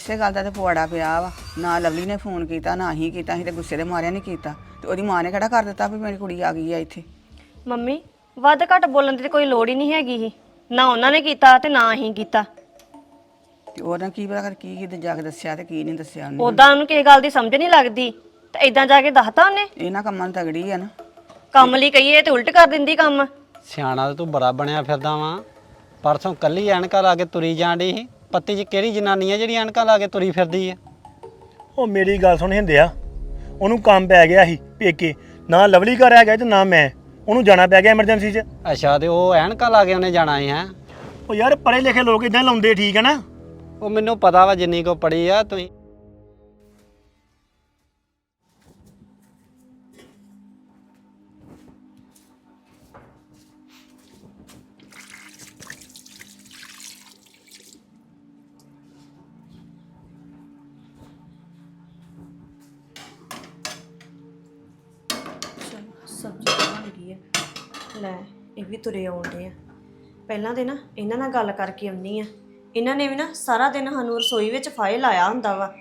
ਇਸੇ ਗੱਲ ਦਾ ਤੇ ਪੁਆੜਾ ਪਿਆ ਵਾ। ਨਾ ਲਵਲੀ ਨੇ ਫੋਨ ਕੀਤਾ ਨਾ ਹੀ ਕੀਤਾ ਅਸੀਂ ਤੇ ਗੁੱਸੇ ਦੇ ਮਾਰਿਆ ਨਹੀਂ ਕੀਤਾ। ਤੇ ਉਹਦੀ ਮਾਂ ਨੇ ਕਿਹੜਾ ਕਰ ਦਿੱਤਾ ਵੀ ਮੇਰੀ ਕੁੜੀ ਆ ਗਈ ਆ ਇੱਥੇ? ਮੰਮੀ ਵੱਧ ਘੱਟ ਬੋਲਣ ਦੀ ਤਾਂ ਕੋਈ ਲੋੜ ਹੀ ਨਹੀਂ ਹੈਗੀ ਸੀ। ਨਾ ਉਹਨਾਂ ਨੇ ਕੀਤਾ ਤੇ ਨਾ ਹੀ ਕੀਤਾ। ਤੇ ਉਹਨਾਂ ਕੀ ਪਤਾ ਕਰ ਕੀ ਕੀ ਜਾ ਕੇ ਦੱਸਿਆ ਤੇ ਕੀ ਨਹੀਂ ਦੱਸਿਆ ਉਹਨੇ। ਉਦਾਂ ਉਹਨੂੰ ਕਿਸੇ ਗੱਲ ਦੀ ਸਮਝ ਨਹੀਂ ਲੱਗਦੀ। ਤੇ ਇਦਾਂ ਜਾ ਕੇ ਦੱਸਤਾ ਉਹਨੇ। ਇਹਨਾਂ ਕੰਮਾਂ ਨੂੰ ਤਗੜੀ ਆ ਨਾ। ਕੰਮ ਲਈ ਕਹੀਏ ਤੇ ਉਲਟ ਕਰ ਦਿੰਦੀ ਕੰਮ। ਸਿਆਣਾ ਤਾਂ ਤੂੰ ਬੜਾ ਬਣਿਆ ਫਿਰਦਾ ਵਾਂ। ਪਰਸੋਂ ਕੱਲੀ ਐਨਕਾਂ ਲਾ ਕੇ ਤੁਰੀ ਜਾਣ ਡਈ ਸੀ। ਪੱਤੀ 'ਚ ਕਿਹੜੀ ਜਨਾਨੀ ਆ ਜਿਹੜੀ ਐਨਕਾਂ ਲਾ ਕੇ ਤੁਰੀ ਫਿਰਦੀ ਆ? ਉਹ ਮੇਰੀ ਗੱਲ ਸੁਣ ਹਿੰਦਿਆ ਉਹਨੂੰ ਕੰਮ ਪੈ ਗਿਆ ਸੀ ਪੇਕੇ ਨਾ ਲਵਲੀ ਘਰ ਆ ਗਿਆ ਤੇ ਨਾ ਮੈਂ ਉਹਨੂੰ ਜਾਣਾ ਪੈ ਗਿਆ ਐਮਰਜੈਂਸੀ 'ਚ। ਅੱਛਾ ਤੇ ਉਹ ਐਨਕਾਂ ਲਾ ਕੇ ਉਹਨੇ ਜਾਣਾ ਹੈ ਹੈਂ? ਉਹ ਯਾਰ ਪੜ੍ਹੇ ਲਿਖੇ ਲੋਕ ਇਦਾਂ ਲਾਉਂਦੇ ਠੀਕ ਹੈ ਨਾ? ਉਹ ਮੈਨੂੰ ਪਤਾ ਵਾ ਜਿੰਨੀ ਕੋ ਪੜੀ ਆ ਤੁਸੀਂ। ਤੁਰੇ ਆਉਂਦੇ ਆ। ਪਹਿਲਾਂ ਤੇ ਨਾ ਇਹਨਾਂ ਨਾਲ ਗੱਲ ਕਰਕੇ ਆਉਣੀ ਆ। ਇਹਨਾਂ ਨੇ ਵੀ ਨਾ ਸਾਰਾ ਦਿਨ ਸਾਨੂੰ ਰਸੋਈ ਵਿੱਚ ਫਾਇਲ ਲਾਇਆ ਹੁੰਦਾ ਵਾ।